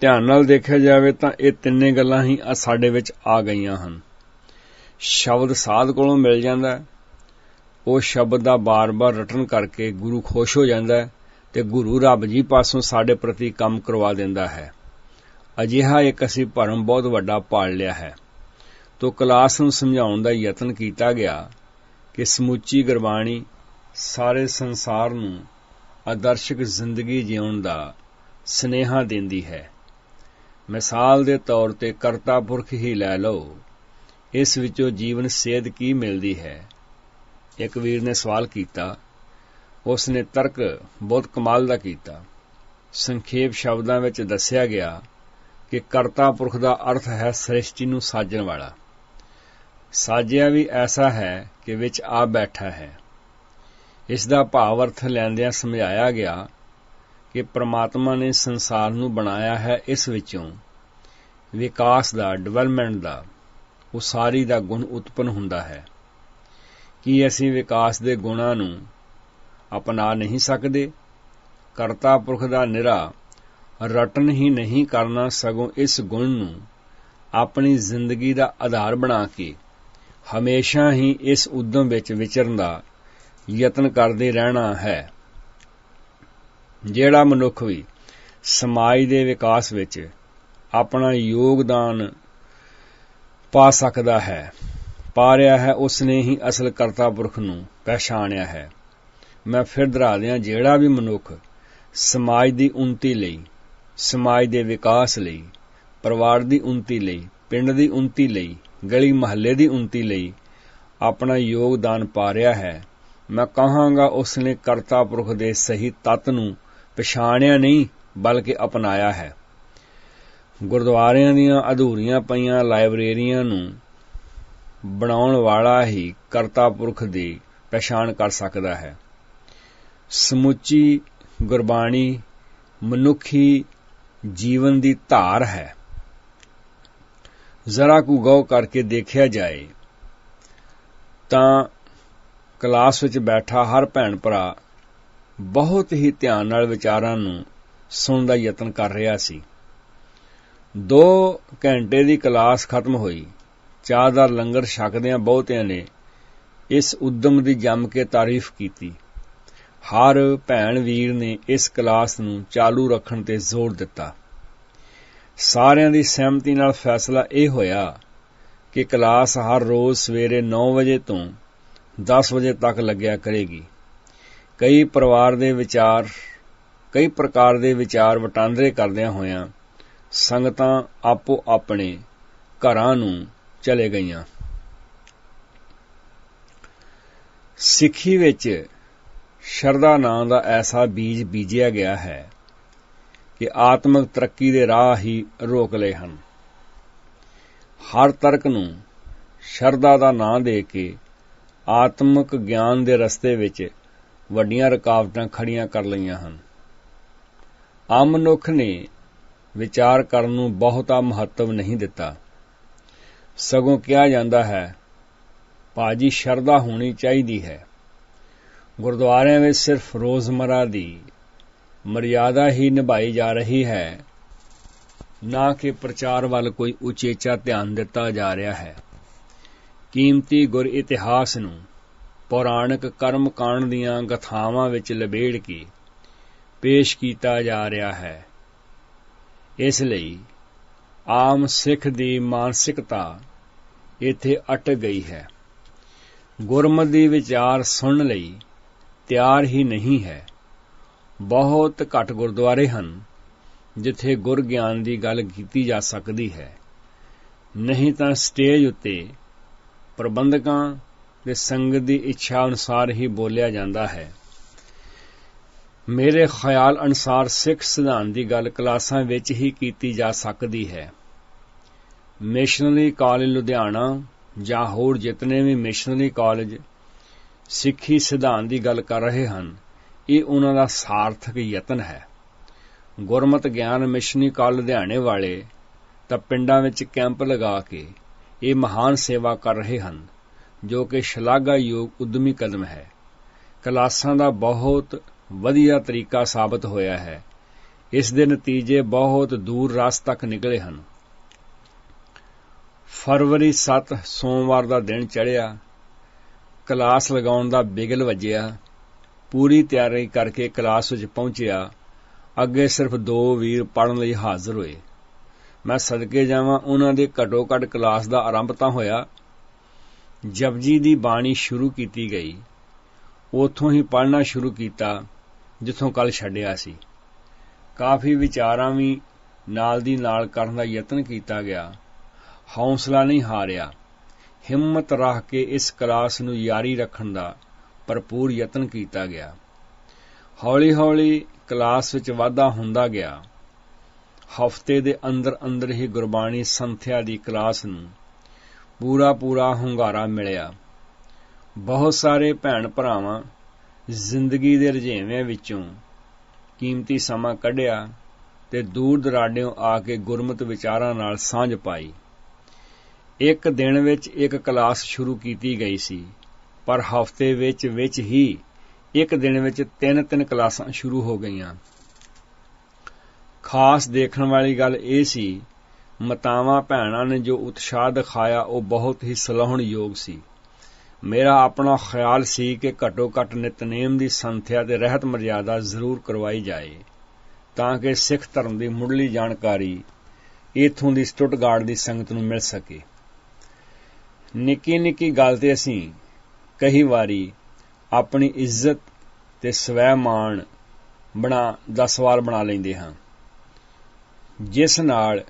ਧਿਆਨ ਨਾਲ ਦੇਖਿਆ ਜਾਵੇ ਤਾਂ ਇਹ ਤਿੰਨੇ ਗੱਲਾਂ ਹੀ ਸਾਡੇ ਵਿੱਚ ਆ ਗਈਆਂ ਹਨ। ਸ਼ਬਦ ਸਾਧ ਕੋਲੋਂ ਮਿਲ ਜਾਂਦਾ ਉਹ ਸ਼ਬਦ ਦਾ ਬਾਰ-ਬਾਰ ਰਟਨ ਕਰਕੇ ਗੁਰੂ ਖੁਸ਼ ਹੋ ਜਾਂਦਾ ਹੈ ਤੇ ਗੁਰੂ ਰੱਬ ਜੀ ਪਾਸੋਂ ਸਾਡੇ ਪ੍ਰਤੀ ਕੰਮ ਕਰਵਾ ਦਿੰਦਾ ਹੈ। ਅਜਿਹਾ ਇੱਕ ਅਸੀਂ ਭਰਮ ਬਹੁਤ ਵੱਡਾ ਪਾਲ ਲਿਆ ਹੈ। ਤੋਂ ਕਲਾਸ ਨੂੰ ਸਮਝਾਉਣ ਦਾ ਯਤਨ ਕੀਤਾ ਗਿਆ ਕਿ ਸਮੁੱਚੀ ਗੁਰਬਾਣੀ ਸਾਰੇ ਸੰਸਾਰ ਨੂੰ ਆਦਰਸ਼ਕ ਜ਼ਿੰਦਗੀ ਜਿਉਣ ਦਾ ਸਨੇਹਾ ਦਿੰਦੀ ਹੈ। ਮਿਸਾਲ ਦੇ ਤੌਰ ਤੇ ਕਰਤਾ ਪੁਰਖ ਹੀ ਲੈ ਲਓ। ਇਸ ਵਿੱਚੋਂ ਜੀਵਨ ਸੇਧ ਕੀ ਮਿਲਦੀ ਹੈ? ਇੱਕ ਵੀਰ ਨੇ ਸਵਾਲ ਕੀਤਾ। ਉਸ ਨੇ ਤਰਕ ਬਹੁਤ ਕਮਾਲ ਦਾ ਕੀਤਾ। ਸੰਖੇਪ ਸ਼ਬਦਾਂ ਵਿੱਚ ਦੱਸਿਆ ਗਿਆ ਕਿ ਕਰਤਾ ਪੁਰਖ ਦਾ ਅਰਥ ਹੈ ਸ੍ਰਿਸ਼ਟੀ ਨੂੰ ਸਾਜਣ ਵਾਲਾ। ਸਾਜਿਆ ਵੀ ਐਸਾ ਹੈ ਕਿ ਵਿੱਚ ਆ ਬੈਠਾ ਹੈ। ਇਸ ਦਾ ਭਾਵ ਅਰਥ ਲੈਂਦਿਆਂ ਸਮਝਾਇਆ ਗਿਆ ਕਿ ਪ੍ਰਮਾਤਮਾ ਨੇ ਸੰਸਾਰ ਨੂੰ ਬਣਾਇਆ ਹੈ ਇਸ ਵਿੱਚੋਂ। ਵਿਕਾਸ ਦਾ ਡਿਵੈਲਪਮੈਂਟ ਦਾ, ਉਸਾਰੀ ਦਾ ਗੁਣ ਉਤਪਨ ਹੁੰਦਾ ਹੈ। ਕੀ ਅਸੀਂ ਵਿਕਾਸ ਦੇ ਗੁਣਾਂ ਨੂੰ ਅਪਣਾ ਨਹੀਂ ਸਕਦੇ? ਕਰਤਾ ਪੁਰਖ ਦਾ ਨਿਰਾ, ਰਟਨ ਹੀ ਨਹੀਂ ਕਰਨਾ ਸਗੋਂ ਇਸ ਗੁਣ ਨੂੰ ਆਪਣੀ ਜ਼ਿੰਦਗੀ ਦਾ ਆਧਾਰ ਬਣਾ ਕੇ ਹਮੇਸ਼ਾ ਹੀ ਇਸ ਉਦਮ ਵਿੱਚ ਵਿਚਰਨ ਦਾ ਯਤਨ ਕਰਦੇ ਰਹਿਣਾ ਹੈ। ਜਿਹੜਾ ਮਨੁੱਖ ਵੀ ਸਮਾਜ ਦੇ ਵਿਕਾਸ ਵਿੱਚ ਆਪਣਾ ਯੋਗਦਾਨ ਪਾ ਸਕਦਾ ਹੈ, ਪਾ ਰਿਹਾ ਹੈ ਉਸ ਨੇ ਹੀ ਅਸਲ ਕਰਤਾ ਪੁਰਖ ਨੂੰ ਪਛਾਣਿਆ ਹੈ। ਮੈਂ ਫਿਰ ਦੁਹਰਾ ਦਿਆਂ, ਜਿਹੜਾ ਵੀ ਮਨੁੱਖ ਸਮਾਜ ਦੀ ਉન્નਤੀ ਲਈ, ਸਮਾਜ ਦੇ ਵਿਕਾਸ ਲਈ, ਪਰਿਵਾਰ ਦੀ ਉન્નਤੀ ਲਈ, ਪਿੰਡ ਦੀ ਉન્નਤੀ ਲਈ, ਗਲੀ ਮਹੱਲੇ ਦੀ ਉન્નਤੀ ਲਈ ਆਪਣਾ ਯੋਗਦਾਨ ਪਾ ਰਿਹਾ ਹੈ ਮੈਂ ਕਹਾਂਗਾ ਉਸ ਨੇ ਕਰਤਾ ਪੁਰਖ ਦੇ ਸਹੀ ਤੱਤ ਨੂੰ ਪਛਾਣਿਆ ਨਹੀਂ, ਬਲਕਿ ਅਪਣਾਇਆ ਹੈ। ਗੁਰਦੁਆਰਿਆਂ ਦੀਆਂ ਅਧੂਰੀਆਂ ਪਈਆਂ ਲਾਇਬ੍ਰੇਰੀਆਂ ਨੂੰ ਬਣਾਉਣ ਵਾਲਾ ਹੀ ਕਰਤਾ ਪੁਰਖ ਦੀ ਪਛਾਣ ਕਰ ਸਕਦਾ ਹੈ। ਸਮੁੱਚੀ ਗੁਰਬਾਣੀ ਮਨੁੱਖੀ ਜੀਵਨ ਦੀ ਧਾਰ ਹੈ। ਜ਼ਰਾ ਕੁ ਗੌ ਕਰਕੇ ਦੇਖਿਆ ਜਾਏ ਤਾਂ ਕਲਾਸ ਵਿੱਚ ਬੈਠਾ ਹਰ ਭੈਣ ਭਰਾ ਬਹੁਤ ਹੀ ਧਿਆਨ ਨਾਲ ਵਿਚਾਰਾਂ ਨੂੰ ਸੁਣਨ ਦਾ ਯਤਨ ਕਰ ਰਿਹਾ ਸੀ। 2 ਘੰਟੇ ਦੀ ਕਲਾਸ ਖਤਮ ਹੋਈ। ਚਾਹ ਦਾ ਲੰਗਰ ਛਕਦਿਆਂ ਬਹੁਤਿਆਂ ਨੇ ਇਸ ਉਦਮ ਦੀ ਜੰਮ ਕੇ ਤਾਰੀਫ ਕੀਤੀ। ਹਰ ਭੈਣ ਵੀਰ ਨੇ ਇਸ ਕਲਾਸ ਨੂੰ ਚਾਲੂ ਰੱਖਣ ਤੇ ਜ਼ੋਰ ਦਿੱਤਾ। ਸਾਰਿਆਂ ਦੀ ਸਹਿਮਤੀ ਨਾਲ ਫੈਸਲਾ ਇਹ ਹੋਇਆ ਕਿ ਕਲਾਸ ਹਰ ਰੋਜ਼ ਸਵੇਰੇ 9 ਵਜੇ ਤੋਂ 10 ਵਜੇ ਤੱਕ ਲੱਗਿਆ ਕਰੇਗੀ। ਕਈ ਪਰਿਵਾਰ ਦੇ ਵਿਚਾਰ, ਕਈ ਪ੍ਰਕਾਰ ਦੇ ਵਿਚਾਰ ਵਟਾਂਦਰੇ ਕਰਦਿਆਂ ਹੋਇਆਂ ਸੰਗਤਾਂ ਆਪੋ ਆਪਣੇ ਘਰਾਂ ਨੂੰ ਚਲੇ ਗਈਆਂ। ਸਿੱਖੀ ਵਿੱਚ ਸ਼ਰਧਾ ਨਾਂ ਦਾ ਐਸਾ ਬੀਜ ਬੀਜਿਆ ਗਿਆ ਹੈ ਕਿ ਆਤਮਿਕ ਤਰੱਕੀ ਦੇ ਰਾਹ ਹੀ ਰੋਕ ਲਏ ਹਨ। ਹਰ ਤਰਕ ਨੂੰ ਸ਼ਰਧਾ ਦਾ ਨਾਂ ਦੇ ਕੇ ਆਤਮਿਕ ਗਿਆਨ ਦੇ ਰਸਤੇ ਵਿੱਚ ਵੱਡੀਆਂ ਰੁਕਾਵਟਾਂ ਖੜੀਆਂ ਕਰ ਲਈਆਂ ਹਨ। ਆਮ ਮਨੁੱਖ ਨੇ ਵਿਚਾਰ ਕਰਨ ਨੂੰ ਬਹੁਤਾ ਮਹੱਤਵ ਨਹੀਂ ਦਿੱਤਾ। ਸਗੋਂ ਕਿਹਾ ਜਾਂਦਾ ਹੈ, ਭਾਜੀ, ਸ਼ਰਧਾ ਹੋਣੀ ਚਾਹੀਦੀ ਹੈ। ਗੁਰਦੁਆਰਿਆਂ ਵਿੱਚ ਸਿਰਫ ਰੋਜ਼ਮਰਾ ਦੀ ਮਰਿਆਦਾ ਹੀ ਨਿਭਾਈ ਜਾ ਰਹੀ ਹੈ, ਨਾ ਕਿ ਪ੍ਰਚਾਰ ਵੱਲ ਕੋਈ ਉਚੇਚਾ ਧਿਆਨ ਦਿੱਤਾ ਜਾ ਰਿਹਾ ਹੈ। ਕੀਮਤੀ ਗੁਰ ਇਤਿਹਾਸ ਨੂੰ ਪੌਰਾਣਿਕ ਕਰਮ ਕਾਂਡ ਦੀਆਂ ਗਥਾਵਾਂ ਵਿੱਚ ਲਬੇੜ ਕੇ ਪੇਸ਼ ਕੀਤਾ ਜਾ ਰਿਹਾ ਹੈ। ਇਸ ਲਈ ਆਮ ਸਿੱਖ ਦੀ ਮਾਨਸਿਕਤਾ ਇੱਥੇ ਅਟਕ ਗਈ ਹੈ। ਗੁਰਮਤਿ ਦੀ ਵਿਚਾਰ ਸੁਣਨ ਲਈ ਤਿਆਰ ਹੀ ਨਹੀਂ ਹੈ। ਬਹੁਤ ਘੱਟ ਗੁਰਦੁਆਰੇ ਹਨ ਜਿੱਥੇ ਗੁਰ ਗਿਆਨ ਦੀ ਗੱਲ ਕੀਤੀ ਜਾ ਸਕਦੀ ਹੈ। ਨਹੀਂ ਤਾਂ ਸਟੇਜ ਉੱਤੇ ਪ੍ਰਬੰਧਕਾਂ ਦੇ ਸੰਗਤ ਦੀ ਇੱਛਾ ਅਨੁਸਾਰ ਹੀ ਬੋਲਿਆ ਜਾਂਦਾ ਹੈ। ਮੇਰੇ ਖਿਆਲ ਅਨੁਸਾਰ ਸਿੱਖ ਸਿਧਾਂਤ ਦੀ ਗੱਲ ਕਲਾਸਾਂ ਵਿੱਚ ਹੀ ਕੀਤੀ ਜਾ ਸਕਦੀ ਹੈ। ਮਿਸ਼ਨਰੀ ਕਾਲਜ ਲੁਧਿਆਣਾ ਜਾਂ ਹੋਰ ਜਿਤਨੇ ਵੀ ਮਿਸ਼ਨਰੀ ਕਾਲਜ ਸਿੱਖੀ ਸਿਧਾਂਤ ਦੀ ਗੱਲ ਕਰ ਰਹੇ ਹਨ, ਇਹ ਉਹਨਾਂ ਦਾ ਸਾਰਥਕ ਯਤਨ ਹੈ। ਗੁਰਮਤ ਗਿਆਨ ਮਿਸ਼ਨਰੀ ਕਾਲਜ ਲੁਧਿਆਣੇ ਵਾਲੇ ਤਾਂ ਪਿੰਡਾਂ ਵਿੱਚ ਕੈਂਪ ਲਗਾ ਕੇ ਇਹ ਮਹਾਨ ਸੇਵਾ ਕਰ ਰਹੇ ਹਨ, ਜੋ ਕਿ ਸ਼ਲਾਘਾਯੋਗ ਉਦਮੀ ਕਦਮ ਹੈ। ਕਲਾਸਾਂ ਦਾ ਬਹੁਤ ਵਧੀਆ ਤਰੀਕਾ ਸਾਬਤ ਹੋਇਆ ਹੈ। ਇਸ ਦੇ ਨਤੀਜੇ ਬਹੁਤ ਦੂਰ ਰਾਸ ਤੱਕ ਨਿਕਲੇ ਹਨ। ਫਰਵਰੀ 7 ਸੋਮਵਾਰ ਦਾ ਦਿਨ ਚੜ੍ਹਿਆ। ਕਲਾਸ ਲਗਾਉਣ ਦਾ ਬਿਗਲ ਵੱਜਿਆ। ਪੂਰੀ ਤਿਆਰੀ ਕਰਕੇ ਕਲਾਸ ਵਿੱਚ ਪਹੁੰਚਿਆ। ਅੱਗੇ ਸਿਰਫ ਦੋ ਵੀਰ ਪੜਨ ਲਈ ਹਾਜ਼ਰ ਹੋਏ। ਮੈਂ ਸਦਕੇ ਜਾਵਾਂ, ਉਹਨਾਂ ਦੇ ਘਟੋ ਘਟ ਕਲਾਸ ਦਾ ਆਰੰਭ ਤਾਂ ਹੋਇਆ। ਜਪਜੀ ਦੀ ਬਾਣੀ ਸ਼ੁਰੂ ਕੀਤੀ ਗਈ। ਉਥੋਂ ਹੀ ਪੜਨਾ ਸ਼ੁਰੂ ਕੀਤਾ, ਜਿੱਥੋਂ ਕੱਲ ਛੱਡਿਆ ਸੀ। ਕਾਫੀ ਵਿਚਾਰਾਂ ਵੀ ਨਾਲ ਦੀ ਨਾਲ ਕਰਨ ਦਾ ਯਤਨ ਕੀਤਾ ਗਿਆ। ਹੌਸਲਾ ਨਹੀਂ ਹਾਰਿਆ। ਹਿੰਮਤ ਰੱਖ ਕੇ ਇਸ ਕਲਾਸ ਨੂੰ ਜਾਰੀ ਰੱਖਣ ਦਾ ਭਰਪੂਰ ਯਤਨ ਕੀਤਾ ਗਿਆ। ਹੌਲੀ-ਹੌਲੀ ਕਲਾਸ ਵਿੱਚ ਵਾਧਾ ਹੁੰਦਾ ਗਿਆ। ਹਫ਼ਤੇ ਦੇ ਅੰਦਰ ਅੰਦਰ ਹੀ ਗੁਰਬਾਣੀ ਸੰਥਿਆ ਦੀ ਕਲਾਸ ਨੂੰ ਪੂਰਾ ਪੂਰਾ ਹੁੰਗਾਰਾ ਮਿਲਿਆ। ਬਹੁਤ ਸਾਰੇ ਭੈਣ ਭਰਾਵਾਂ ਜ਼ਿੰਦਗੀ ਦੇ ਰੁਝੇਵਿਆਂ ਵਿੱਚੋਂ ਕੀਮਤੀ ਸਮਾਂ ਕੱਢਿਆ ਤੇ ਦੂਰ ਦਰਾਡਿਓਂ ਆ ਕੇ ਗੁਰਮਤ ਵਿਚਾਰਾਂ ਨਾਲ ਸਾਂਝ ਪਾਈ। ਇੱਕ ਦਿਨ ਵਿੱਚ ਇੱਕ ਕਲਾਸ ਸ਼ੁਰੂ ਕੀਤੀ ਗਈ ਸੀ, ਪਰ ਹਫ਼ਤੇ ਵਿੱਚ ਵਿੱਚ ਹੀ ਇੱਕ ਦਿਨ ਵਿੱਚ ਤਿੰਨ ਤਿੰਨ ਕਲਾਸਾਂ ਸ਼ੁਰੂ ਹੋ ਗਈਆਂ। ਖਾਸ ਦੇਖਣ ਵਾਲੀ ਗੱਲ ਇਹ ਸੀ, ਮਤਾਵਾਂ ਭੈਣਾਂ ਨੇ ਜੋ ਉਤਸ਼ਾਹ ਦਿਖਾਇਆ, ਉਹ ਬਹੁਤ ਹੀ ਸਲਾਹਣਯੋਗ ਸੀ। ਮੇਰਾ ਆਪਣਾ ਖਿਆਲ ਸੀ ਕਿ ਘਟੋ ਘਟ ਨਿਤਨੇਮ ਦੀ ਸੰਥਿਆ ਤੇ ਰਹਿਤ ਮਰਿਆਦਾ ਜ਼ਰੂਰ ਕਰਵਾਈ ਜਾਏ, ਤਾਂ ਕਿ ਸਿੱਖ ਧਰਮ ਦੀ ਮੁੱਢਲੀ ਜਾਣਕਾਰੀ ਇਥੋਂ ਦੀ ਸਟੁੱਟਗਾਰਡ ਦੀ ਸੰਗਤ ਨੂੰ ਮਿਲ ਸਕੇ। ਨਿੱਕੀ ਨਿੱਕੀ ਗੱਲ ਤੇ ਅਸੀਂ ਕਈ ਵਾਰੀ ਆਪਣੀ ਇੱਜ਼ਤ ਤੇ ਸਵੈ ਮਾਣ ਬਣਾ ਦਾ ਸਵਾਲ ਬਣਾ ਲੈਂਦੇ ਹਾਂ। ਜਿਸ ਨਾਲ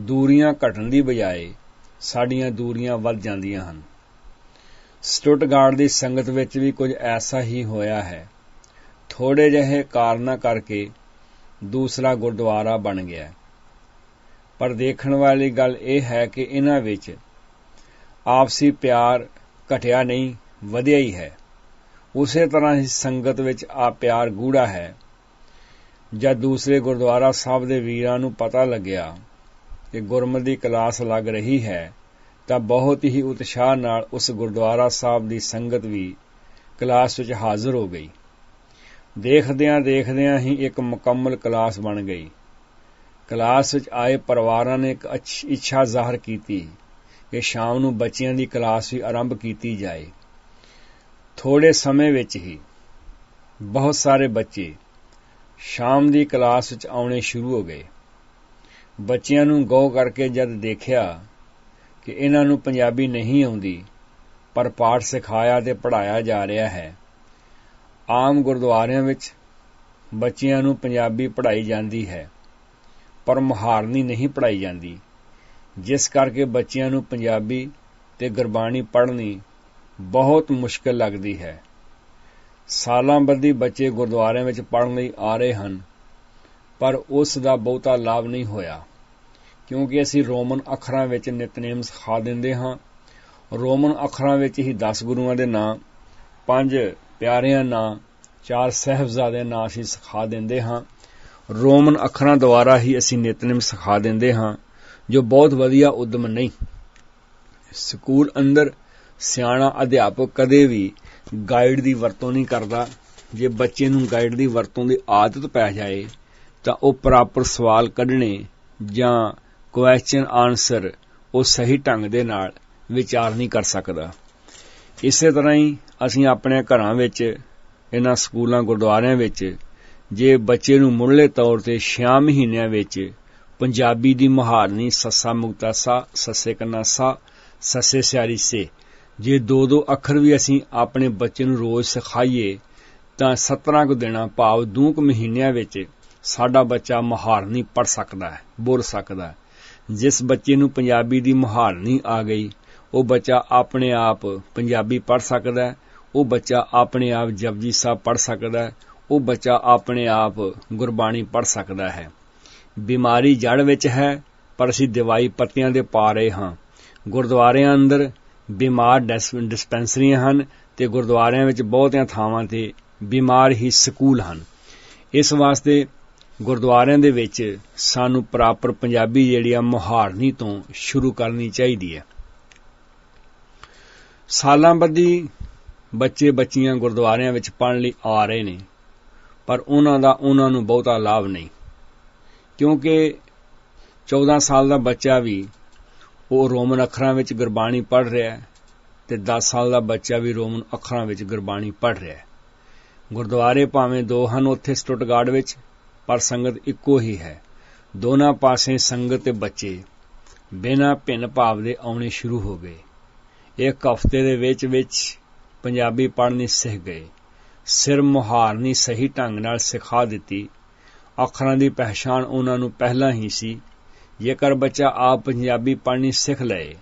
ਦੂਰੀਆਂ ਘਟਣ ਦੀ ਬਜਾਏ ਸਾਡੀਆਂ ਦੂਰੀਆਂ ਵੱਧ ਜਾਂਦੀਆਂ ਹਨ। ਸਟੁੱਟਗਾਰਡ ਦੀ ਸੰਗਤ ਵਿੱਚ ਵੀ ਕੁਝ ਐਸਾ ਹੀ ਹੋਇਆ ਹੈ। ਥੋੜੇ ਜਿਹੇ ਕਾਰਨਾਂ ਕਰਕੇ ਦੂਸਰਾ ਗੁਰਦੁਆਰਾ ਬਣ ਗਿਆ। ਪਰ ਦੇਖਣ ਵਾਲੀ ਗੱਲ ਇਹ ਹੈ ਕਿ ਇਹਨਾਂ ਵਿੱਚ ਆਪਸੀ ਪਿਆਰ ਘਟਿਆ ਨਹੀਂ, ਵਧਿਆ ਹੀ ਹੈ। ਉਸੇ ਤਰ੍ਹਾਂ ਹੀ ਸੰਗਤ ਵਿੱਚ ਆ ਪਿਆਰ ਗੂੜਾ ਹੈ। ਜਦ ਦੂਸਰੇ ਗੁਰਦੁਆਰਾ ਸਾਹਿਬ ਦੇ ਵੀਰਾਂ ਨੂੰ ਪਤਾ ਲੱਗਿਆ ਕਿ ਗੁਰਮਤਿ ਦੀ ਕਲਾਸ ਲੱਗ ਰਹੀ ਹੈ, ਤਾਂ ਬਹੁਤ ਹੀ ਉਤਸ਼ਾਹ ਨਾਲ ਉਸ ਗੁਰਦੁਆਰਾ ਸਾਹਿਬ ਦੀ ਸੰਗਤ ਵੀ ਕਲਾਸ ਵਿੱਚ ਹਾਜ਼ਰ ਹੋ ਗਈ। ਦੇਖਦਿਆਂ ਦੇਖਦਿਆਂ ਹੀ ਇੱਕ ਮੁਕੰਮਲ ਕਲਾਸ ਬਣ ਗਈ। ਕਲਾਸ ਵਿੱਚ ਆਏ ਪਰਿਵਾਰਾਂ ਨੇ ਇੱਕ ਇੱਛਾ ਜ਼ਾਹਰ ਕੀਤੀ ਕਿ ਸ਼ਾਮ ਨੂੰ ਬੱਚਿਆਂ ਦੀ ਕਲਾਸ ਵੀ ਆਰੰਭ ਕੀਤੀ ਜਾਏ। ਥੋੜੇ ਸਮੇਂ ਵਿੱਚ ਹੀ ਬਹੁਤ ਸਾਰੇ ਬੱਚੇ ਸ਼ਾਮ ਦੀ ਕਲਾਸ ਵਿੱਚ ਆਉਣੇ ਸ਼ੁਰੂ ਹੋ ਗਏ। ਬੱਚਿਆਂ ਨੂੰ ਗੋ ਕਰਕੇ ਜਦ ਦੇਖਿਆ ਕਿ ਇਹਨਾਂ ਨੂੰ ਪੰਜਾਬੀ ਨਹੀਂ ਆਉਂਦੀ, ਪਰ ਪਾਠ ਸਿਖਾਇਆ ਤੇ ਪੜਾਇਆ ਜਾ ਰਿਹਾ ਹੈ। ਆਮ ਗੁਰਦੁਆਰਿਆਂ ਵਿੱਚ ਬੱਚਿਆਂ ਨੂੰ ਪੰਜਾਬੀ ਪੜਾਈ ਜਾਂਦੀ ਹੈ, ਪਰ ਮੁਹਾਰਨੀ ਨਹੀਂ ਪੜਾਈ ਜਾਂਦੀ, ਜਿਸ ਕਰਕੇ ਬੱਚਿਆਂ ਨੂੰ ਪੰਜਾਬੀ ਤੇ ਗੁਰਬਾਣੀ ਪੜ੍ਹਨੀ ਬਹੁਤ ਮੁਸ਼ਕਲ ਲੱਗਦੀ ਹੈ। ਸਾਲਾਂ ਬੱਧੀ ਬੱਚੇ ਗੁਰਦੁਆਰਿਆਂ ਵਿੱਚ ਪੜਨ ਲਈ ਆ ਰਹੇ ਹਨ, ਪਰ ਉਸ ਦਾ ਬਹੁਤਾ ਲਾਭ ਨਹੀਂ ਹੋਇਆ, ਕਿਉਂਕਿ ਅਸੀਂ ਰੋਮਨ ਅੱਖਰਾਂ ਵਿੱਚ ਨਿਤਨੇਮ ਸਿਖਾ ਦਿੰਦੇ ਹਾਂ। ਰੋਮਨ ਅੱਖਰਾਂ ਵਿੱਚ ਹੀ 10 ਗੁਰੂਆਂ ਦੇ ਨਾਂ, ਪੰਜ ਪਿਆਰਿਆਂ ਨਾਂ, ਚਾਰ ਸਹਿਬਜ਼ਾਦਿਆਂ ਨਾਂ ਅਸੀਂ ਸਿਖਾ ਦਿੰਦੇ ਹਾਂ। ਰੋਮਨ ਅੱਖਰਾਂ ਦੁਆਰਾ ਹੀ ਅਸੀਂ ਨਿਤਨੇਮ ਸਿਖਾ ਦਿੰਦੇ ਹਾਂ, ਜੋ ਬਹੁਤ ਵਧੀਆ ਉਦਮ ਨਹੀਂ। ਸਕੂਲ ਅੰਦਰ ਸਿਆਣਾ ਅਧਿਆਪਕ ਕਦੇ ਵੀ ਗਾਈਡ ਦੀ ਵਰਤੋਂ ਨਹੀਂ ਕਰਦਾ, ਜੇ ਬੱਚੇ ਨੂੰ ਗਾਈਡ ਦੀ ਵਰਤੋਂ ਦੀ ਆਦਤ ਪੈ ਜਾਏ, ਤਾਂ ਉਹ ਪ੍ਰੋਪਰ ਸਵਾਲ ਕੱਢਣੇ ਜਾਂ ਕੁਐਸਚਨ ਆਨਸਰ ਉਹ ਸਹੀ ਢੰਗ ਦੇ ਨਾਲ ਵਿਚਾਰ ਨਹੀਂ ਕਰ ਸਕਦਾ। ਇਸੇ ਤਰ੍ਹਾਂ ਹੀ ਅਸੀਂ ਆਪਣੇ ਘਰਾਂ ਵਿੱਚ, ਇਹਨਾਂ ਸਕੂਲਾਂ, ਗੁਰਦੁਆਰਿਆਂ ਵਿੱਚ, ਜੇ ਬੱਚੇ ਨੂੰ ਮੁੱਢਲੇ ਤੌਰ ਤੇ 6 ਮਹੀਨਿਆਂ ਵਿੱਚ ਪੰਜਾਬੀ ਦੀ ਮੁਹਾਰਨੀ ਸੱਸਾ ਮੁਕਤਾ ਸਾ, ਸੱਸੇ ਕੰਨਾ ਸਾ, ਸੱਸੇ ਸਿਆਰੀ ਸੇ ਜੇ ਦੋ ਦੋ ਅੱਖਰ ਵੀ ਅਸੀਂ ਆਪਣੇ ਬੱਚੇ ਨੂੰ ਰੋਜ਼ ਸਿਖਾਈਏ, ਤਾਂ 17 ਕੁ ਦਿਨਾਂ ਭਾਵ 2 ਕੁ ਮਹੀਨਿਆਂ ਵਿੱਚ ਸਾਡਾ ਬੱਚਾ ਮੁਹਾਰਨੀ ਪੜ ਸਕਦਾ ਹੈ ਬੋਲ ਸਕਦਾ। ਹੈ ਜਿਸ ਬੱਚੇ ਨੂੰ ਪੰਜਾਬੀ ਦੀ ਮੁਹਾਰਨੀ ਆ ਗਈ, ਉਹ ਬੱਚਾ ਆਪਣੇ ਆਪ ਪੰਜਾਬੀ ਪੜ ਸਕਦਾ ਹੈ ਉਹ ਬੱਚਾ ਆਪਣੇ ਆਪ ਜਪਜੀ ਸਾਹਿਬ ਪੜ ਸਕਦਾ ਹੈ ਉਹ ਬੱਚਾ ਆਪਣੇ ਆਪ ਗੁਰਬਾਣੀ ਪੜ ਸਕਦਾ ਹੈ। ਬਿਮਾਰੀ ਜੜ ਵਿੱਚ ਹੈ, ਪਰ ਅਸੀਂ ਦਵਾਈ ਪੱਤਿਆਂ ਦੇ ਪਾ ਰਹੇ ਹਾਂ। ਗੁਰਦੁਆਰਿਆਂ ਅੰਦਰ ਬਿਮਾਰ ਡਿਸਪੈਂਸਰੀਆਂ ਹਨ ਤੇ ਗੁਰਦੁਆਰਿਆਂ ਵਿੱਚ ਬਹੁਤੀਆਂ ਥਾਵਾਂ ਤੇ ਬਿਮਾਰ ਹੀ ਸਕੂਲ ਹਨ। ਇਸ ਵਾਸਤੇ ਗੁਰਦੁਆਰਿਆਂ ਦੇ ਵਿੱਚ ਸਾਨੂੰ ਪ੍ਰਾਪਰ ਪੰਜਾਬੀ ਜਿਹੜੀ ਆ ਮੁਹਾਰਨੀ ਤੋਂ ਸ਼ੁਰੂ ਕਰਨੀ ਚਾਹੀਦੀ ਹੈ। ਸਾਲਾਂ ਬੱਧੀ ਬੱਚੇ ਬੱਚੀਆਂ ਗੁਰਦੁਆਰਿਆਂ ਵਿੱਚ ਪੜ੍ਹਨ ਲਈ ਆ ਰਹੇ ਨੇ, ਪਰ ਉਹਨਾਂ ਦਾ ਉਹਨਾਂ ਨੂੰ ਬਹੁਤਾ ਲਾਭ ਨਹੀਂ। ਕਿਉਂਕਿ 14 ਸਾਲ ਦਾ ਬੱਚਾ ਵੀ ਉਹ ਰੋਮਨ ਅੱਖਰਾਂ ਵਿੱਚ ਗੁਰਬਾਣੀ ਪੜ੍ਹ ਰਿਹਾ ਹੈ ਤੇ 10 ਸਾਲ ਦਾ ਬੱਚਾ ਵੀ ਰੋਮਨ ਅੱਖਰਾਂ ਵਿੱਚ ਗੁਰਬਾਣੀ ਪੜ੍ਹ ਰਿਹਾ ਹੈ। ਗੁਰਦੁਆਰੇ ਭਾਵੇਂ ਦੋ ਹਨ, ਉੱਥੇ ਸਟੁੱਟਗਾਰਡ ਵਿੱਚ, ਪਰ ਸੰਗਤ ਇੱਕੋ ਹੀ ਹੈ। ਦੋਨਾਂ ਪਾਸੇ ਸੰਗਤ ਤੇ ਬੱਚੇ, ਬਿਨਾਂ ਭਿੰਨ ਭਾਵ ਦੇ ਆਉਣੇ ਸ਼ੁਰੂ ਹੋ ਗਏ। ਇੱਕ ਹਫ਼ਤੇ ਦੇ ਵਿੱਚ ਵਿੱਚ ਪੰਜਾਬੀ ਪੜ੍ਹਨੀ ਸਿੱਖ ਗਏ। ਸਿਰ ਮੁਹਾਰਨੀ ਸਹੀ ਢੰਗ ਨਾਲ ਸਿਖਾ ਦਿੱਤੀ। ਅੱਖਰਾਂ ਦੀ ਪਹਿਚਾਣ ਉਹਨਾਂ ਨੂੰ ਪਹਿਲਾਂ ਹੀ ਸੀ। ਜੇਕਰ ਬੱਚਾ ਆਪ ਪੰਜਾਬੀ ਪੜ੍ਹਨੀ ਸਿੱਖ ਲਏ,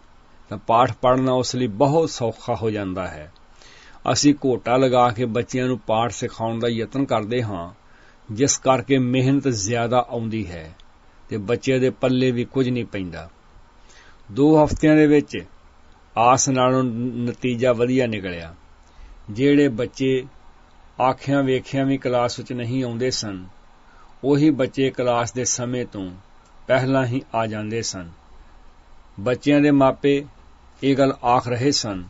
ਤਾਂ ਪਾਠ ਪੜ੍ਹਨਾ ਉਸ ਲਈ ਬਹੁਤ ਸੌਖਾ ਹੋ ਜਾਂਦਾ ਹੈ। ਅਸੀਂ ਘੋਟਾ ਲਗਾ ਕੇ ਬੱਚਿਆਂ ਨੂੰ ਪਾਠ ਸਿਖਾਉਣ ਦਾ ਯਤਨ ਕਰਦੇ ਹਾਂ, ਜਿਸ ਕਰਕੇ ਮਿਹਨਤ ਜ਼ਿਆਦਾ ਆਉਂਦੀ ਹੈ ਤੇ ਬੱਚੇ ਦੇ ਪੱਲੇ ਵੀ ਕੁਝ ਨਹੀਂ ਪੈਂਦਾ। ਦੋ ਹਫ਼ਤਿਆਂ ਦੇ ਵਿੱਚ ਆਸ ਨਾਲੋਂ ਨਤੀਜਾ ਵਧੀਆ ਨਿਕਲਿਆ। ਜਿਹੜੇ ਬੱਚੇ ਆਖਿਆਂ ਵੇਖਿਆਂ ਵੀ ਕਲਾਸ ਵਿੱਚ ਨਹੀਂ ਆਉਂਦੇ ਸਨ, ਉਹੀ ਬੱਚੇ ਕਲਾਸ ਦੇ ਸਮੇਂ ਤੋਂ ਪਹਿਲਾਂ ਹੀ ਆ ਜਾਂਦੇ ਸਨ। ਬੱਚਿਆਂ ਦੇ ਮਾਪੇ ਇਹ ਗੱਲ ਆਖ ਰਹੇ ਸਨ,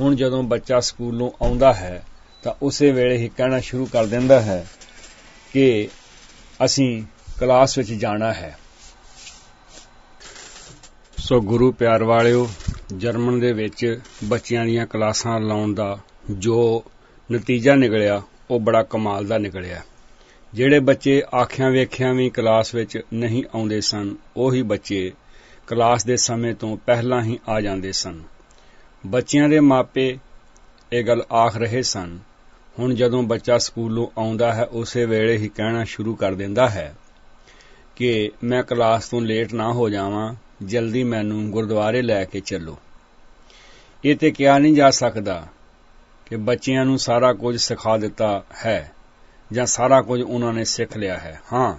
ਹੁਣ ਜਦੋਂ ਬੱਚਾ ਸਕੂਲੋਂ ਆਉਂਦਾ ਹੈ, ਤਾਂ ਉਸੇ ਵੇਲੇ ਹੀ ਕਹਿਣਾ ਸ਼ੁਰੂ ਕਰ ਦਿੰਦਾ ਹੈ ਕਿ ਅਸੀਂ ਕਲਾਸ ਵਿੱਚ ਜਾਣਾ ਹੈ। ਸੋ ਗੁਰੂ ਪਿਆਰ ਵਾਲਿਓ, ਜਰਮਨ ਦੇ ਵਿੱਚ ਬੱਚਿਆਂ ਦੀਆਂ ਕਲਾਸਾਂ ਲਾਉਣ ਦਾ ਜੋ ਨਤੀਜਾ ਨਿਕਲਿਆ, ਉਹ ਬੜਾ ਕਮਾਲ ਦਾ ਨਿਕਲਿਆ। ਜਿਹੜੇ ਬੱਚੇ ਆਖਿਆਂ ਵੇਖਿਆਂ ਵੀ ਕਲਾਸ ਵਿੱਚ ਨਹੀਂ ਆਉਂਦੇ ਸਨ, ਉਹੀ ਬੱਚੇ ਕਲਾਸ ਦੇ ਸਮੇਂ ਤੋਂ ਪਹਿਲਾਂ ਹੀ ਆ ਜਾਂਦੇ ਸਨ। ਬੱਚਿਆਂ ਦੇ ਮਾਪੇ ਇਹ ਗੱਲ ਆਖ ਰਹੇ ਸਨ, ਹੁਣ ਜਦੋਂ ਬੱਚਾ ਸਕੂਲੋਂ ਆਉਂਦਾ ਹੈ, ਉਸੇ ਵੇਲੇ ਹੀ ਕਹਿਣਾ ਸ਼ੁਰੂ ਕਰ ਦਿੰਦਾ ਹੈ ਕਿ ਮੈਂ ਕਲਾਸ ਤੋਂ ਲੇਟ ਨਾ ਹੋ ਜਾਵਾਂ, ਜਲਦੀ ਮੈਨੂੰ ਗੁਰਦੁਆਰੇ ਲੈ ਕੇ ਚੱਲੋ। ਇਹ ਤੇ ਕਿਹਾ ਨਹੀਂ ਜਾ ਸਕਦਾ ਕਿ ਬੱਚਿਆਂ ਨੂੰ ਸਾਰਾ ਕੁਝ ਸਿਖਾ ਦਿੱਤਾ ਹੈ। ਜਾਂ ਸਾਰਾ ਕੁਝ ਉਹਨਾਂ ਨੇ ਸਿੱਖ ਲਿਆ ਹੈ। ਹਾਂ,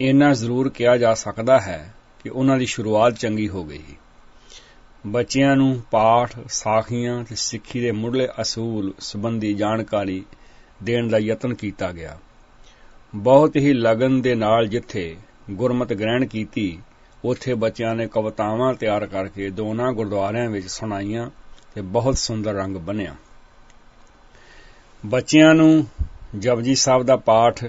ਇੰਨਾ ਜ਼ਰੂਰ ਕਿਹਾ ਜਾ ਸਕਦਾ ਹੈ ਕਿ ਉਹਨਾਂ ਦੀ ਸ਼ੁਰੂਆਤ ਚੰਗੀ ਹੋ ਗਈ। ਬੱਚਿਆਂ ਨੂੰ ਪਾਠ, ਸਾਖੀਆਂ ਤੇ ਸਿੱਖੀ ਦੇ ਮੁੱਢਲੇ ਅਸੂਲ ਸੰਬੰਧੀ ਜਾਣਕਾਰੀ ਦੇਣ ਦਾ ਯਤਨ ਕੀਤਾ ਗਿਆ। ਬਹੁਤ ਹੀ ਲਗਨ ਦੇ ਨਾਲ ਜਿੱਥੇ ਗੁਰਮਤ ਗ੍ਰਹਿਣ ਕੀਤੀ, ਉੱਥੇ ਬੱਚਿਆਂ ਨੇ ਕਵਿਤਾਵਾਂ ਤਿਆਰ ਕਰਕੇ ਦੋਨਾਂ ਗੁਰਦੁਆਰਿਆਂ ਵਿੱਚ ਸੁਣਾਈਆਂ ਤੇ ਬਹੁਤ ਸੁੰਦਰ ਰੰਗ ਬਣਿਆ ਬੱਚਿਆਂ ਨੂੰ ਜਪਜੀ ਸਾਹਿਬ ਦਾ ਪਾਠ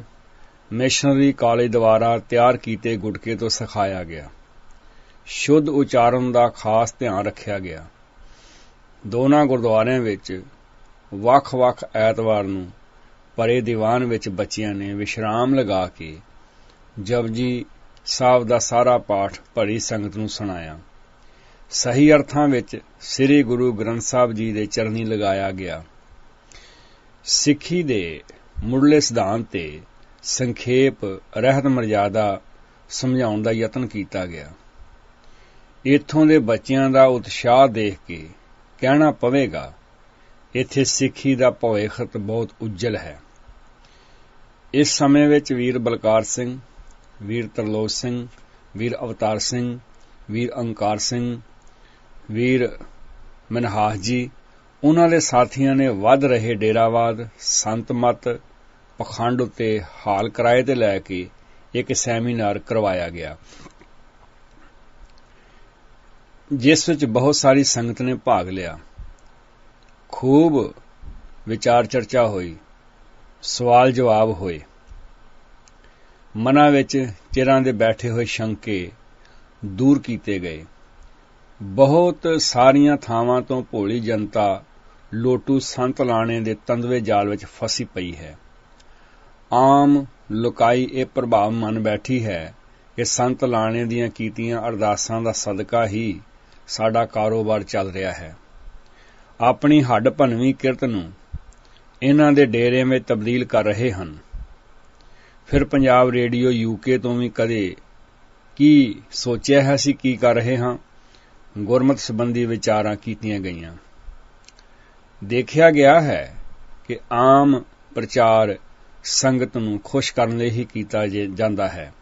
ਮਿਸ਼ਨਰੀ ਕਾਲਜ ਦੁਆਰਾ ਤਿਆਰ ਕੀਤੇ ਗੁਟਕੇ ਤੋਂ ਸਿਖਾਇਆ ਗਿਆ। ਸ਼ੁੱਧ ਉਚਾਰਨ ਦਾ ਖਾਸ ਧਿਆਨ ਰੱਖਿਆ ਗਿਆ। ਦੋਨਾਂ ਗੁਰਦੁਆਰਿਆਂ ਵਿੱਚ ਵੱਖ-ਵੱਖ ਐਤਵਾਰ ਨੂੰ ਪਰੇ ਦੀਵਾਨ ਵਿੱਚ ਬੱਚਿਆਂ ਨੇ ਵਿਸ਼ਰਾਮ ਲਗਾ ਕੇ ਜਪਜੀ ਸਾਹਿਬ ਦਾ ਸਾਰਾ ਪਾਠ ਭਰੀ ਸੰਗਤ ਨੂੰ ਸੁਣਾਇਆ। ਸਹੀ ਅਰਥਾਂ ਵਿੱਚ ਸ੍ਰੀ ਗੁਰੂ ਗ੍ਰੰਥ ਸਾਹਿਬ ਜੀ ਦੇ ਚਰਨੀ ਲਗਾਇਆ ਗਿਆ। ਸਿੱਖੀ ਦੇ ਮੁੱਢਲੇ ਸਿਧਾਂਤ ਤੇ ਸੰਖੇਪ, ਰਹਿਤ ਮਰਜ਼ਾਦਾ ਸਮਝਾਉਣ ਦਾ ਯਤਨ ਕੀਤਾ ਗਿਆ। ਇੱਥੋਂ ਦੇ ਬੱਚਿਆਂ ਦਾ ਉਤਸ਼ਾਹ ਦੇਖ ਕੇ ਕਹਿਣਾ ਪਵੇਗਾ, ਇੱਥੇ ਸਿੱਖੀ ਦਾ ਭਵਿੱਖ ਬਹੁਤ ਉਜਲ ਹੈ। ਇਸ ਸਮੇਂ ਵਿੱਚ ਵੀਰ ਬਲਕਾਰ ਸਿੰਘ, ਵੀਰ ਤਰਲੋਚ ਸਿੰਘ, ਵੀਰ ਅਵਤਾਰ ਸਿੰਘ, ਵੀਰ ਅੰਕਾਰ ਸਿੰਘ, ਵੀਰ ਮਨਹਾਸ ਜੀ ਉਹਨਾਂ ਦੇ ਸਾਥੀਆਂ ਨੇ ਵੱਧ ਰਹੇ ਡੇਰਾਵਾਦ, ਸੰਤ ਮਤ, ਪਖੰਡ ਉੱਤੇ ਹਾਲ ਕਿਰਾਏ ਤੇ ਲੈ ਕੇ ਇੱਕ ਸੈਮੀਨਾਰ ਕਰਵਾਇਆ ਗਿਆ। ਜਿਸ ਵਿੱਚ ਬਹੁਤ ਸਾਰੀ ਸੰਗਤ ਨੇ ਭਾਗ ਲਿਆ। ਖੂਬ ਵਿਚਾਰ ਚਰਚਾ ਹੋਈ। ਸਵਾਲ ਜਵਾਬ ਹੋਏ। ਮਨਾਂ ਵਿੱਚ ਚਿਰਾਂ ਦੇ ਬੈਠੇ ਹੋਏ ਸ਼ੰਕੇ ਦੂਰ ਕੀਤੇ ਗਏ। ਬਹੁਤ ਸਾਰੀਆਂ ਥਾਵਾਂ ਤੋਂ ਭੋਲੀ ਜਨਤਾ ਲੋਟੂ ਸੰਤ ਲਾਣੇ ਦੇ ਤੰਦਵੇ ਜਾਲ ਵਿੱਚ ਫਸੀ ਪਈ ਹੈ। ਆਮ ਲੁਕਾਈ ਇਹ ਪ੍ਰਭਾਵ ਮਨ ਬੈਠੀ ਹੈ ਕਿ ਸੰਤ ਲਾਣੇ ਦੀਆਂ ਕੀਤੀਆਂ ਅਰਦਾਸਾਂ ਦਾ ਸਦਕਾ ਹੀ ਸਾਡਾ ਕਾਰੋਬਾਰ ਚੱਲ ਰਿਹਾ ਹੈ। ਆਪਣੀ ਹੱਡ ਭਨਵੀਂ ਕਿਰਤ ਨੂੰ ਇਹਨਾਂ ਦੇ ਡੇਰੇ ਵਿੱਚ ਤਬਦੀਲ ਕਰ ਰਹੇ ਹਨ। ਫਿਰ ਪੰਜਾਬ ਰੇਡੀਓ ਯੂਕੇ ਤੋਂ ਵੀ ਕਦੇ ਕੀ ਸੋਚਿਆ ਹੈ ਸੀ ਕੀ ਕਰ ਰਹੇ ਹਾਂ? ਗੁਰਮਤ ਸੰਬੰਧੀ ਵਿਚਾਰਾਂ ਕੀਤੀਆਂ ਗਈਆਂ। ਦੇਖਿਆ ਗਿਆ ਹੈ ਕਿ ਆਮ ਪ੍ਰਚਾਰ ਸੰਗਤ ਨੂੰ ਖੁਸ਼ ਕਰਨ ਲਈ ਹੀ ਕੀਤਾ ਜਾਂਦਾ ਹੈ।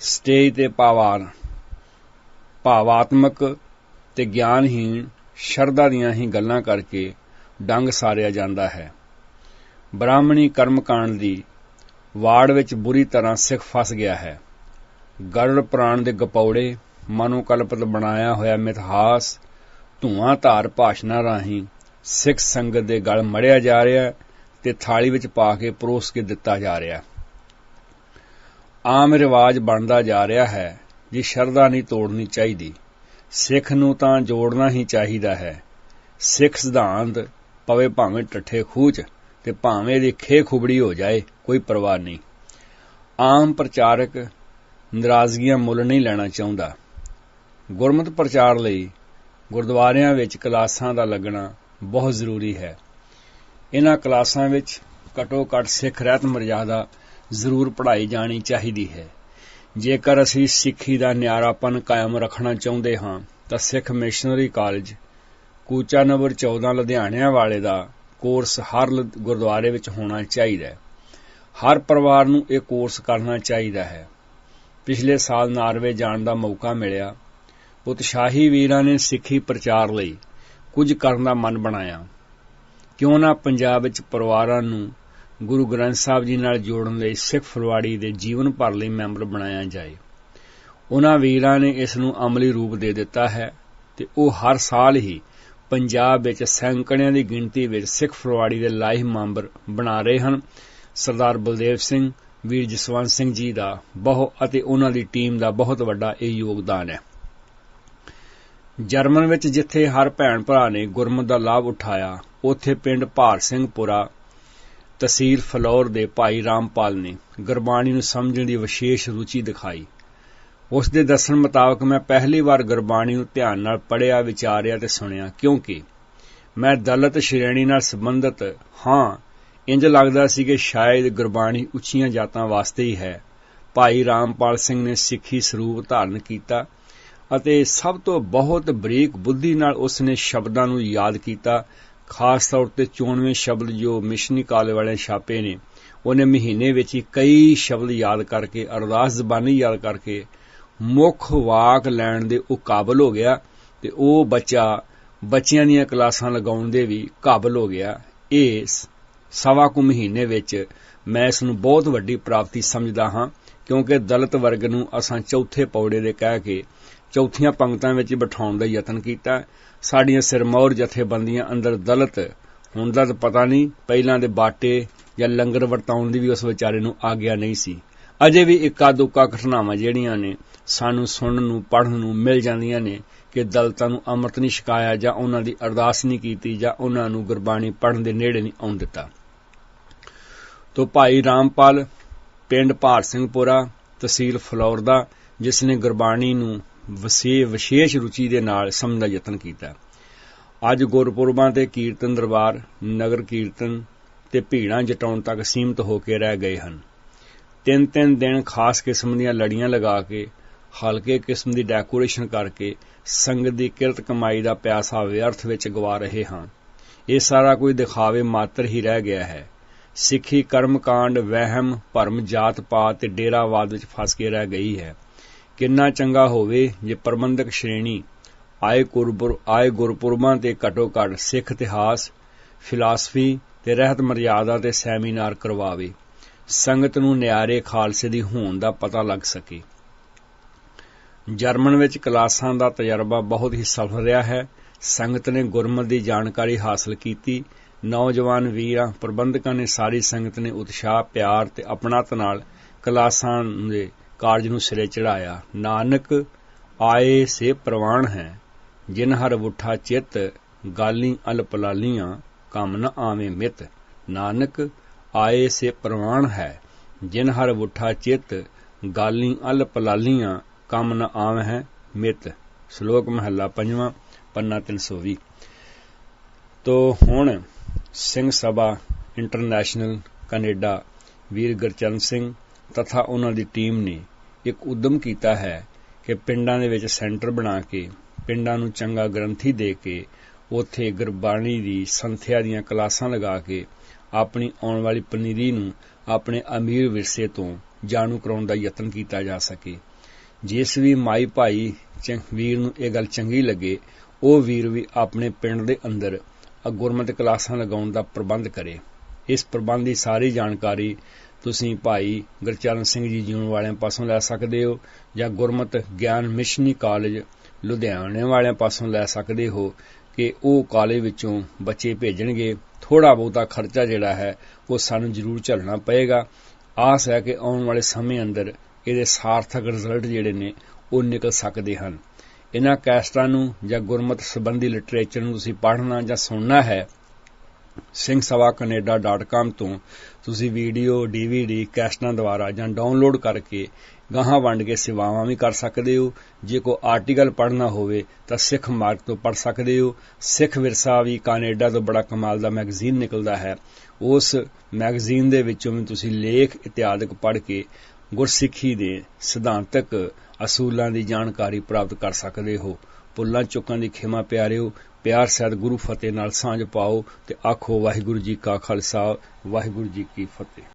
ਸਟੇਜ ਤੇ ਭਾਵਾਨ ਭਾਵਾਤਮਕ ਤੇ ਗਿਆਨਹੀਣ, ਸ਼ਰਧਾ ਦੀਆਂ ਹੀ ਗੱਲਾਂ ਕਰਕੇ ਡੰਗ ਸਾਰਿਆ ਜਾਂਦਾ ਹੈ। ਬ੍ਰਾਹਮਣੀ ਕਰਮਕਾਂਡ ਦੀ ਵਾੜ ਵਿੱਚ ਬੁਰੀ ਤਰ੍ਹਾਂ ਸਿੱਖ ਫਸ ਗਿਆ ਹੈ। ਗਰੜ ਪ੍ਰਾਣ ਦੇ ਗਪੌੜੇ, ਮਨੋਕਲਪਤ ਬਣਾਇਆ ਹੋਇਆ ਮਿਥਹਾਸ, ਧੂਆਂ ਧਾਰ ਭਾਸ਼ਣਾ ਰਾਹੀਂ ਸਿੱਖ ਸੰਗਤ ਦੇ ਗਲ ਮੜਿਆ ਜਾ ਰਿਹਾ ਤੇ ਥਾਲੀ ਵਿੱਚ ਪਾ ਕੇ ਪਰੋਸ ਕੇ ਦਿੱਤਾ ਜਾ ਰਿਹਾ ਆਮ ਰਿਵਾਜ ਬਣਦਾ ਜਾ ਰਿਹਾ ਹੈ ਜੀ ਸ਼ਰਧਾ ਨਹੀਂ ਤੋੜਨੀ ਚਾਹੀਦੀ। ਸਿੱਖ ਨੂੰ ਤਾਂ ਜੋੜਨਾ ਹੀ ਚਾਹੀਦਾ ਹੈ। ਸਿੱਖ ਸਿਧਾਂਤ ਪਵੇ ਭਾਵੇਂ ਟੱਠੇ ਖੂਚ ਤੇ ਭਾਵੇਂ ਦੀ ਖੇ ਖੁਬੜੀ ਹੋ ਜਾਏ, ਕੋਈ ਪਰਵਾਹ ਨਹੀਂ। ਆਮ ਪ੍ਰਚਾਰਕ ਨਾਰਾਜ਼ਗੀਆਂ ਮੁੱਲ ਨਹੀਂ ਲੈਣਾ ਚਾਹੁੰਦਾ। ਗੁਰਮਤ ਪ੍ਰਚਾਰ ਲਈ ਗੁਰਦੁਆਰਿਆਂ ਵਿੱਚ ਕਲਾਸਾਂ ਦਾ ਲੱਗਣਾ ਬਹੁਤ ਜ਼ਰੂਰੀ ਹੈ। ਇਹਨਾਂ ਕਲਾਸਾਂ ਵਿੱਚ ਘਟੋ ਘਟ ਸਿੱਖ ਰਹਿਤ ਮਰਜ਼ਾਦਾ ਜ਼ਰੂਰ ਪੜ੍ਹਾਈ ਜਾਣੀ ਚਾਹੀਦੀ ਹੈ। ਜੇਕਰ ਅਸੀਂ ਸਿੱਖੀ ਦਾ ਨਿਆਰਾਪਨ ਕਾਇਮ ਰੱਖਣਾ ਚਾਹੁੰਦੇ ਹਾਂ, ਤਾਂ ਸਿੱਖ ਮਿਸ਼ਨਰੀ ਕਾਲਜ, ਕੂਚਾ ਨੰਬਰ 14 ਲੁਧਿਆਣਿਆਂ ਵਾਲੇ ਦਾ ਕੋਰਸ ਹਰ ਗੁਰਦੁਆਰੇ ਵਿੱਚ ਹੋਣਾ ਚਾਹੀਦਾ ਹੈ। ਹਰ ਪਰਿਵਾਰ ਨੂੰ ਇਹ ਕੋਰਸ ਕਰਨਾ ਚਾਹੀਦਾ ਹੈ। ਪਿਛਲੇ ਸਾਲ ਨਾਰਵੇ ਜਾਣ ਦਾ ਮੌਕਾ ਮਿਲਿਆ। ਉਤਸ਼ਾਹੀ ਵੀਰਾਂ ਨੇ ਸਿੱਖੀ ਪ੍ਰਚਾਰ ਲਈ ਕੁਝ ਕਰਨ ਦਾ ਮਨ ਬਣਾਇਆ। ਕਿਉਂ ਨਾ ਪੰਜਾਬ ਵਿੱਚ ਪਰਿਵਾਰਾਂ ਨੂੰ ਗੁਰੂ ਗ੍ਰੰਥ ਸਾਹਿਬ ਜੀ ਨਾਲ ਜੋੜਨ ਲਈ ਸਿੱਖ ਫਲਵਾੜੀ ਦੇ ਜੀਵਨ ਭਰ ਲਈ ਮੈਂਬਰ ਬਣਾਇਆ ਜਾਏ। ਉਹਨਾਂ ਵੀਰਾਂ ਨੇ ਇਸ ਨੂੰ ਅਮਲੀ ਰੂਪ ਦੇ ਦਿੱਤਾ ਹੈ ਤੇ ਉਹ ਹਰ ਸਾਲ ਹੀ ਪੰਜਾਬ ਵਿੱਚ ਸੈਂਕੜਿਆਂ ਦੀ ਗਿਣਤੀ ਵਿੱਚ ਸਿੱਖ ਫਲਵਾੜੀ ਦੇ ਲਾਈਵ ਮੈਂਬਰ ਬਣਾ ਰਹੇ ਹਨ। ਸਰਦਾਰ ਬਲਦੇਵ ਸਿੰਘ, ਵੀਰ ਜਸਵੰਤ ਸਿੰਘ ਜੀ ਦਾ ਬਹੁ ਅਤੇ ਉਹਨਾਂ ਦੀ ਟੀਮ ਦਾ ਬਹੁਤ ਵੱਡਾ ਇਹ ਯੋਗਦਾਨ ਹੈ। ਜਰਮਨ ਵਿੱਚ ਜਿੱਥੇ ਹਰ ਭੈਣ ਭਰਾ ਨੇ ਗੁਰਮਤ ਦਾ ਲਾਭ ਉਠਾਇਆ, ਉੱਥੇ ਪਿੰਡ ਭਾਰ ਸਿੰਘਪੁਰਾ ਤਹਿਸੀਲ ਫਲੌਰ ਦੇ ਭਾਈ ਰਾਮਪਾਲ ਨੇ ਗੁਰਬਾਣੀ ਨੂੰ ਸਮਝਣ ਦੀ ਵਿਸ਼ੇਸ਼ ਰੁਚੀ ਦਿਖਾਈ। ਉਸ ਦੇ ਦੱਸਣ ਮੁਤਾਬਕ ਮੈਂ ਪਹਿਲੀ ਵਾਰ ਗੁਰਬਾਣੀ ਨੂੰ ਧਿਆਨ ਨਾਲ ਪੜਿਆ ਵਿਚਾਰਿਆ ਤੇ ਸੁਣਿਆ, ਕਿਉਂਕਿ ਮੈਂ ਦਲਤ ਸ਼੍ਰੇਣੀ ਨਾਲ ਸੰਬੰਧਿਤ, ਹਾਂ ਇੰਜ ਲੱਗਦਾ ਸੀ ਕਿ ਸ਼ਾਇਦ ਗੁਰਬਾਣੀ ਉੱਚੀਆਂ ਜਾਤਾਂ ਵਾਸਤੇ ਹੀ ਹੈ। ਭਾਈ ਰਾਮਪਾਲ ਸਿੰਘ ਨੇ ਸਿੱਖੀ ਸਰੂਪ ਧਾਰਨ ਕੀਤਾ ਅਤੇ ਸਭ ਤੋਂ ਬਹੁਤ ਬਰੀਕ ਬੁੱਧੀ ਨਾਲ ਉਸ ਨੇ ਸ਼ਬਦਾਂ ਨੂੰ ਯਾਦ ਕੀਤਾ। ਖਾਸ ਤੌਰ ਤੇ 94 ਸ਼ਬਦ ਜੋ ਮਿਸ਼ਨੀ ਕਾਲ ਵਾਲੇ ਛਾਪੇ ਨੇ, ਉਹਨੇ ਮਹੀਨੇ ਵਿੱਚ ਹੀ ਕਈ ਸ਼ਬਦ ਯਾਦ ਕਰਕੇ, ਅਰਦਾਸ ਜ਼ਬਾਨੀ ਯਾਦ ਕਰਕੇ ਮੁੱਖ ਵਾਕ ਲੈਣ ਦੇ ਉਹ ਕਾਬਲ ਹੋ ਗਿਆ ਤੇ ਉਹ ਬੱਚਾ ਬੱਚਿਆਂ ਦੀਆਂ ਕਲਾਸਾਂ ਲਗਾਉਣ ਦੇ ਵੀ ਕਾਬਲ ਹੋ ਗਿਆ। ਇਹ ਸਵਾ ਕੁ ਮਹੀਨੇ ਵਿੱਚ ਮੈਂ ਇਸ ਨੂੰ ਬਹੁਤ ਵੱਡੀ ਪ੍ਰਾਪਤੀ ਸਮਝਦਾ ਹਾਂ, ਕਿਉਂਕਿ ਦਲਿਤ ਵਰਗ ਨੂੰ ਅਸਾਂ ਚੌਥੇ ਪੌੜੇ ਦੇ ਕਹਿ ਕੇ ਚੌਥੀਆਂ ਪੰਕਤਾਂ ਵਿੱਚ ਬਿਠਾਉਣ ਦਾ ਯਤਨ ਕੀਤਾ। ਸਾਡੀਆਂ ਸਿਰਮੌਰ ਜਥੇਬੰਦੀਆਂ ਅੰਦਰ ਦਲਤ, ਹੁਣ ਦਾ ਤਾਂ ਪਤਾ ਨਹੀਂ, ਪਹਿਲਾਂ ਦੇ ਬਾਟੇ ਜਾਂ ਲੰਗਰ ਵਰਤਾਉਣ ਦੀ ਵੀ ਉਸ ਵਿਚਾਰੇ ਨੂੰ ਆਗਿਆ ਨਹੀਂ ਸੀ। ਅਜੇ ਵੀ ਇੱਕਾ ਦੁੱਕਾ ਘਟਨਾਵਾਂ ਜਿਹੜੀਆਂ ਨੇ, ਸਾਨੂੰ ਸੁਣਨ ਨੂੰ, ਪੜ੍ਹਨ ਨੂੰ ਮਿਲ ਜਾਂਦੀਆਂ ਨੇ ਕਿ ਦਲਤਾਂ ਨੂੰ ਅੰਮ੍ਰਿਤ ਨਹੀਂ ਛਕਾਇਆ ਜਾਂ ਉਹਨਾਂ ਦੀ ਅਰਦਾਸ ਨਹੀਂ ਕੀਤੀ ਜਾਂ ਉਹਨਾਂ ਨੂੰ ਗੁਰਬਾਣੀ ਪੜ੍ਹਨ ਦੇ ਨੇੜੇ ਨਹੀਂ ਆਉਣ ਦਿੱਤਾ। ਤੋ ਭਾਈ ਰਾਮਪਾਲ, ਪਿੰਡ ਭਾਰ ਸਿੰਘਪੁਰਾ ਤਹਿਸੀਲ ਫਲੌਰ ਦਾ, ਜਿਸ ਨੇ ਗੁਰਬਾਣੀ ਨੂੰ ਵਸੇ ਵਿਸ਼ੇਸ਼ ਰੁਚੀ ਦੇ ਨਾਲ ਸਮਝਣ ਦਾ ਯਤਨ ਕੀਤਾ। ਅੱਜ ਗੁਰਪੁਰਬਾਂ ਤੇ ਕੀਰਤਨ ਦਰਬਾਰ, ਨਗਰ ਕੀਰਤਨ ਤੇ ਭੀੜਾਂ ਜਟਾਉਣ ਤੱਕ ਸੀਮਤ ਹੋ ਕੇ ਰਹਿ ਗਏ ਹਨ। ਤਿੰਨ ਤਿੰਨ ਦਿਨ ਖਾਸ ਕਿਸਮ ਦੀਆਂ ਲੜੀਆਂ ਲਗਾ ਕੇ, ਹਲਕੇ ਕਿਸਮ ਦੀ ਡੈਕੋਰੇਸ਼ਨ ਕਰਕੇ ਸੰਗਤ ਦੀ ਕਿਰਤ ਕਮਾਈ ਦਾ ਪਿਆਸਾ ਵਿਅਰਥ ਵਿੱਚ ਗਵਾ ਰਹੇ ਹਾਂ। ਇਹ ਸਾਰਾ ਕੁਝ ਦਿਖਾਵੇ ਮਾਤਰ ਹੀ ਰਹਿ ਗਿਆ ਹੈ। ਸਿੱਖੀ ਕਰਮਕਾਂਡ ਵਹਿਮ, ਭਰਮ ਜਾਤ ਪਾਤ ਤੇ ਡੇਰਾਵਾਦ ਵਿੱਚ ਫਸ ਕੇ ਰਹਿ ਗਈ ਹੈ। ਕਿੰਨਾ ਚੰਗਾ ਹੋਵੇ ਜੇ ਪ੍ਰਬੰਧਕ ਸ਼੍ਰੇਣੀ ਆਏ ਗੁਰਪੁਰ, ਆਏ ਗੁਰਪੁਰਬਾਂ ਤੇ ਘਟੋ ਘਟ ਸਿੱਖ ਇਤਿਹਾਸ, ਫਿਲਾਸਫੀ ਤੇ ਰਹਿਤ ਮਰਿਆਦਾ ਤੇ ਸੈਮੀਨਾਰ ਕਰਵਾਵੇ। ਸੰਗਤ ਨੂੰ ਨਿਆਰੇ ਖਾਲਸੇ ਦੀ ਹੋਣ ਦਾ ਪਤਾ ਲੱਗ ਸਕੇ। ਜਰਮਨ ਵਿੱਚ ਕਲਾਸਾਂ ਦਾ ਤਜਰਬਾ ਬਹੁਤ ਹੀ ਸਫਲ ਰਿਹਾ ਹੈ। ਸੰਗਤ ਨੇ ਗੁਰਮਤ ਦੀ ਜਾਣਕਾਰੀ ਹਾਸਲ ਕੀਤੀ। ਨੌਜਵਾਨ ਵੀਰਾਂ, ਪ੍ਰਬੰਧਕਾਂ ਨੇ ਸਾਰੀ ਸੰਗਤ ਨੇ ਉਤਸ਼ਾਹ, ਪਿਆਰ ਤੇ ਆਪਣਤ ਨਾਲ ਕਲਾਸਾਂ ਦੇ ਕਾਰਜ ਨੂੰ ਸਿਰੇ ਚੜਾਇਆ। ਨਾਨਕ, ਆਏ ਸੇ ਪ੍ਰਵਾਨ ਹੈ, ਜਿਨ ਹਰ ਉਠਾ ਚਿੱਤ, ਗਾਲੀ ਅਲਪਲਾਲੀਆਂ ਕੰਮ ਨ ਆਵੇਂ ਮਿਤ। ਨਾਨਕ, ਆਏ ਸੇ ਪ੍ਰਵਾਨ ਹੈ, ਜਿਨ ਹਰ ਉਠਾ ਚਿੱਤ, ਗਾਲੀ ਅਲਪਲਾਲੀਆਂ ਕੰਮ ਨ ਆਵੇਂ ਹੈ, ਮਿਤ। ਸ਼ਲੋਕ ਮਹੱਲਾ ਪੰਜਵਾਂ, ਪੰਨਾ 320 ਤੋ ਹੁਣ ਸਿੰਘ ਸਭਾ ਇੰਟਰਨੈਸ਼ਨਲ ਕੈਨੇਡਾ, ਵੀਰ ਗੁਰਚਰਨ ਸਿੰਘ, ਤਥਾ ਉਹਨਾਂ ਦੀ ਟੀਮ ਨੇ ਇੱਕ ਉਦਮ ਕੀਤਾ ਹੈ ਕਿ ਪਿੰਡਾਂ ਦੇ ਵਿੱਚ ਸੈਂਟਰ ਬਣਾ ਕੇ, ਪਿੰਡਾਂ ਨੂੰ ਚੰਗਾ ਗ੍ਰੰਥੀ ਦੇ ਕੇ, ਉੱਥੇ ਗੁਰਬਾਣੀ ਦੀ ਸੰਥਿਆ ਦੀਆਂ ਕਲਾਸਾਂ ਲਗਾ ਕੇ, ਆਪਣੀ ਆਉਣ ਵਾਲੀ ਪਨੀਰੀ ਨੂੰ ਆਪਣੇ ਅਮੀਰ ਵਿਰਸੇ ਤੋਂ ਜਾਣੂ ਕਰਾਉਣ ਦਾ ਯਤਨ ਕੀਤਾ ਜਾ ਸਕੇ। ਜਿਸ ਵੀ ਮਾਈ ਭਾਈ ਵੀਰ ਨੂੰ ਇਹ ਗੱਲ ਚੰਗੀ ਲੱਗੇ, ਉਹ ਵੀਰ ਵੀ ਆਪਣੇ ਪਿੰਡ ਦੇ ਅੰਦਰ ਗੁਰਮਤਿ ਕਲਾਸਾਂ ਲਗਾਉਣ ਦਾ ਪ੍ਰਬੰਧ ਕਰੇ। ਇਸ ਪ੍ਰਬੰਧ ਦੀ ਸਾਰੀ ਜਾਣਕਾਰੀ ਤੁਸੀਂ ਭਾਈ ਗੁਰਚਰਨ ਸਿੰਘ ਜੀ ਜੀਵਨ ਵਾਲਿਆਂ ਪਾਸੋਂ ਲੈ ਸਕਦੇ ਹੋ ਜਾਂ ਗੁਰਮਤ ਗਿਆਨ ਮਿਸ਼ਨੀ ਕਾਲਜ ਲੁਧਿਆਣੇ ਵਾਲਿਆਂ ਪਾਸੋਂ ਲੈ ਸਕਦੇ ਹੋ ਕਿ ਉਹ ਕਾਲਜ ਵਿੱਚੋਂ ਬੱਚੇ ਭੇਜਣਗੇ। ਥੋੜਾ ਬਹੁਤਾ ਖਰਚਾ ਜਿਹੜਾ ਹੈ, ਉਹ ਸਾਨੂੰ ਜ਼ਰੂਰ ਝੱਲਣਾ ਪਏਗਾ। ਆਸ ਹੈ ਕਿ ਆਉਣ ਵਾਲੇ ਸਮੇਂ ਅੰਦਰ ਇਹਦੇ ਸਾਰਥਕ ਰਿਜ਼ਲਟ ਜਿਹੜੇ ਨੇ, ਉਹ ਨਿਕਲ ਸਕਦੇ ਹਨ। ਇਹਨਾਂ ਕੈਸਟਾਂ ਨੂੰ ਜਾਂ ਗੁਰਮਤ ਸੰਬੰਧੀ ਲਿਟਰੇਚਰ ਨੂੰ ਤੁਸੀਂ ਪੜ੍ਹਨਾ ਜਾਂ ਸੁਣਨਾ ਹੈ singsavaccanada.com ਤੋਂ ਤੁਸੀਂ ਵੀਡੀਓ ਡੀਵੀਡੀ ਕੈਸਟਾਂ ਦੁਆਰਾ ਜਾਂ ਡਾਊਨਲੋਡ ਕਰਕੇ ਗਾਹਾਂ ਵੰਡ ਕੇ ਸੇਵਾਵਾਂ ਵੀ ਕਰ ਸਕਦੇ ਹੋ। ਜੇ ਕੋ ਆਰਟੀਕਲ ਪੜ੍ਹਨਾ ਹੋਵੇ ਤਾਂ ਸਿੱਖ ਮਾਰਗ ਤੋਂ ਪੜ੍ਹ ਸਕਦੇ ਹੋ। ਸਿੱਖ ਵਿਰਸਾ ਵੀ ਕੈਨੇਡਾ ਤੋਂ ਬੜਾ ਕਮਾਲ ਦਾ ਮੈਗਜ਼ੀਨ ਨਿਕਲਦਾ ਹੈ। ਉਸ ਮੈਗਜ਼ੀਨ ਦੇ ਵਿੱਚੋਂ ਵੀ ਤੁਸੀਂ ਲੇਖ ਇਤਿਆਦਿਕ ਪੜ੍ਹ ਕੇ ਗੁਰਸਿੱਖੀ ਦੇ ਸਿਧਾਂਤਕ ਅਸੂਲਾਂ ਦੀ ਜਾਣਕਾਰੀ ਪ੍ਰਾਪਤ ਕਰ ਸਕਦੇ ਹੋ। ਪੁੱਲਾਂ ਚੁੱਕਾਂ ਦੀ ਖਿਮਾ ਪਿਆਰਿਓ ਪਿਆਰ ਸਹਿਤ ਗੁਰੂ ਫਤਿਹ ਨਾਲ ਸਾਂਝ ਪਾਓ ਤੇ ਆਖੋ ਵਾਹਿਗੁਰੂ ਜੀ ਕਾ ਖਾਲਸਾ, ਵਾਹਿਗੁਰੂ ਜੀ ਕੀ ਫਤਿਹ।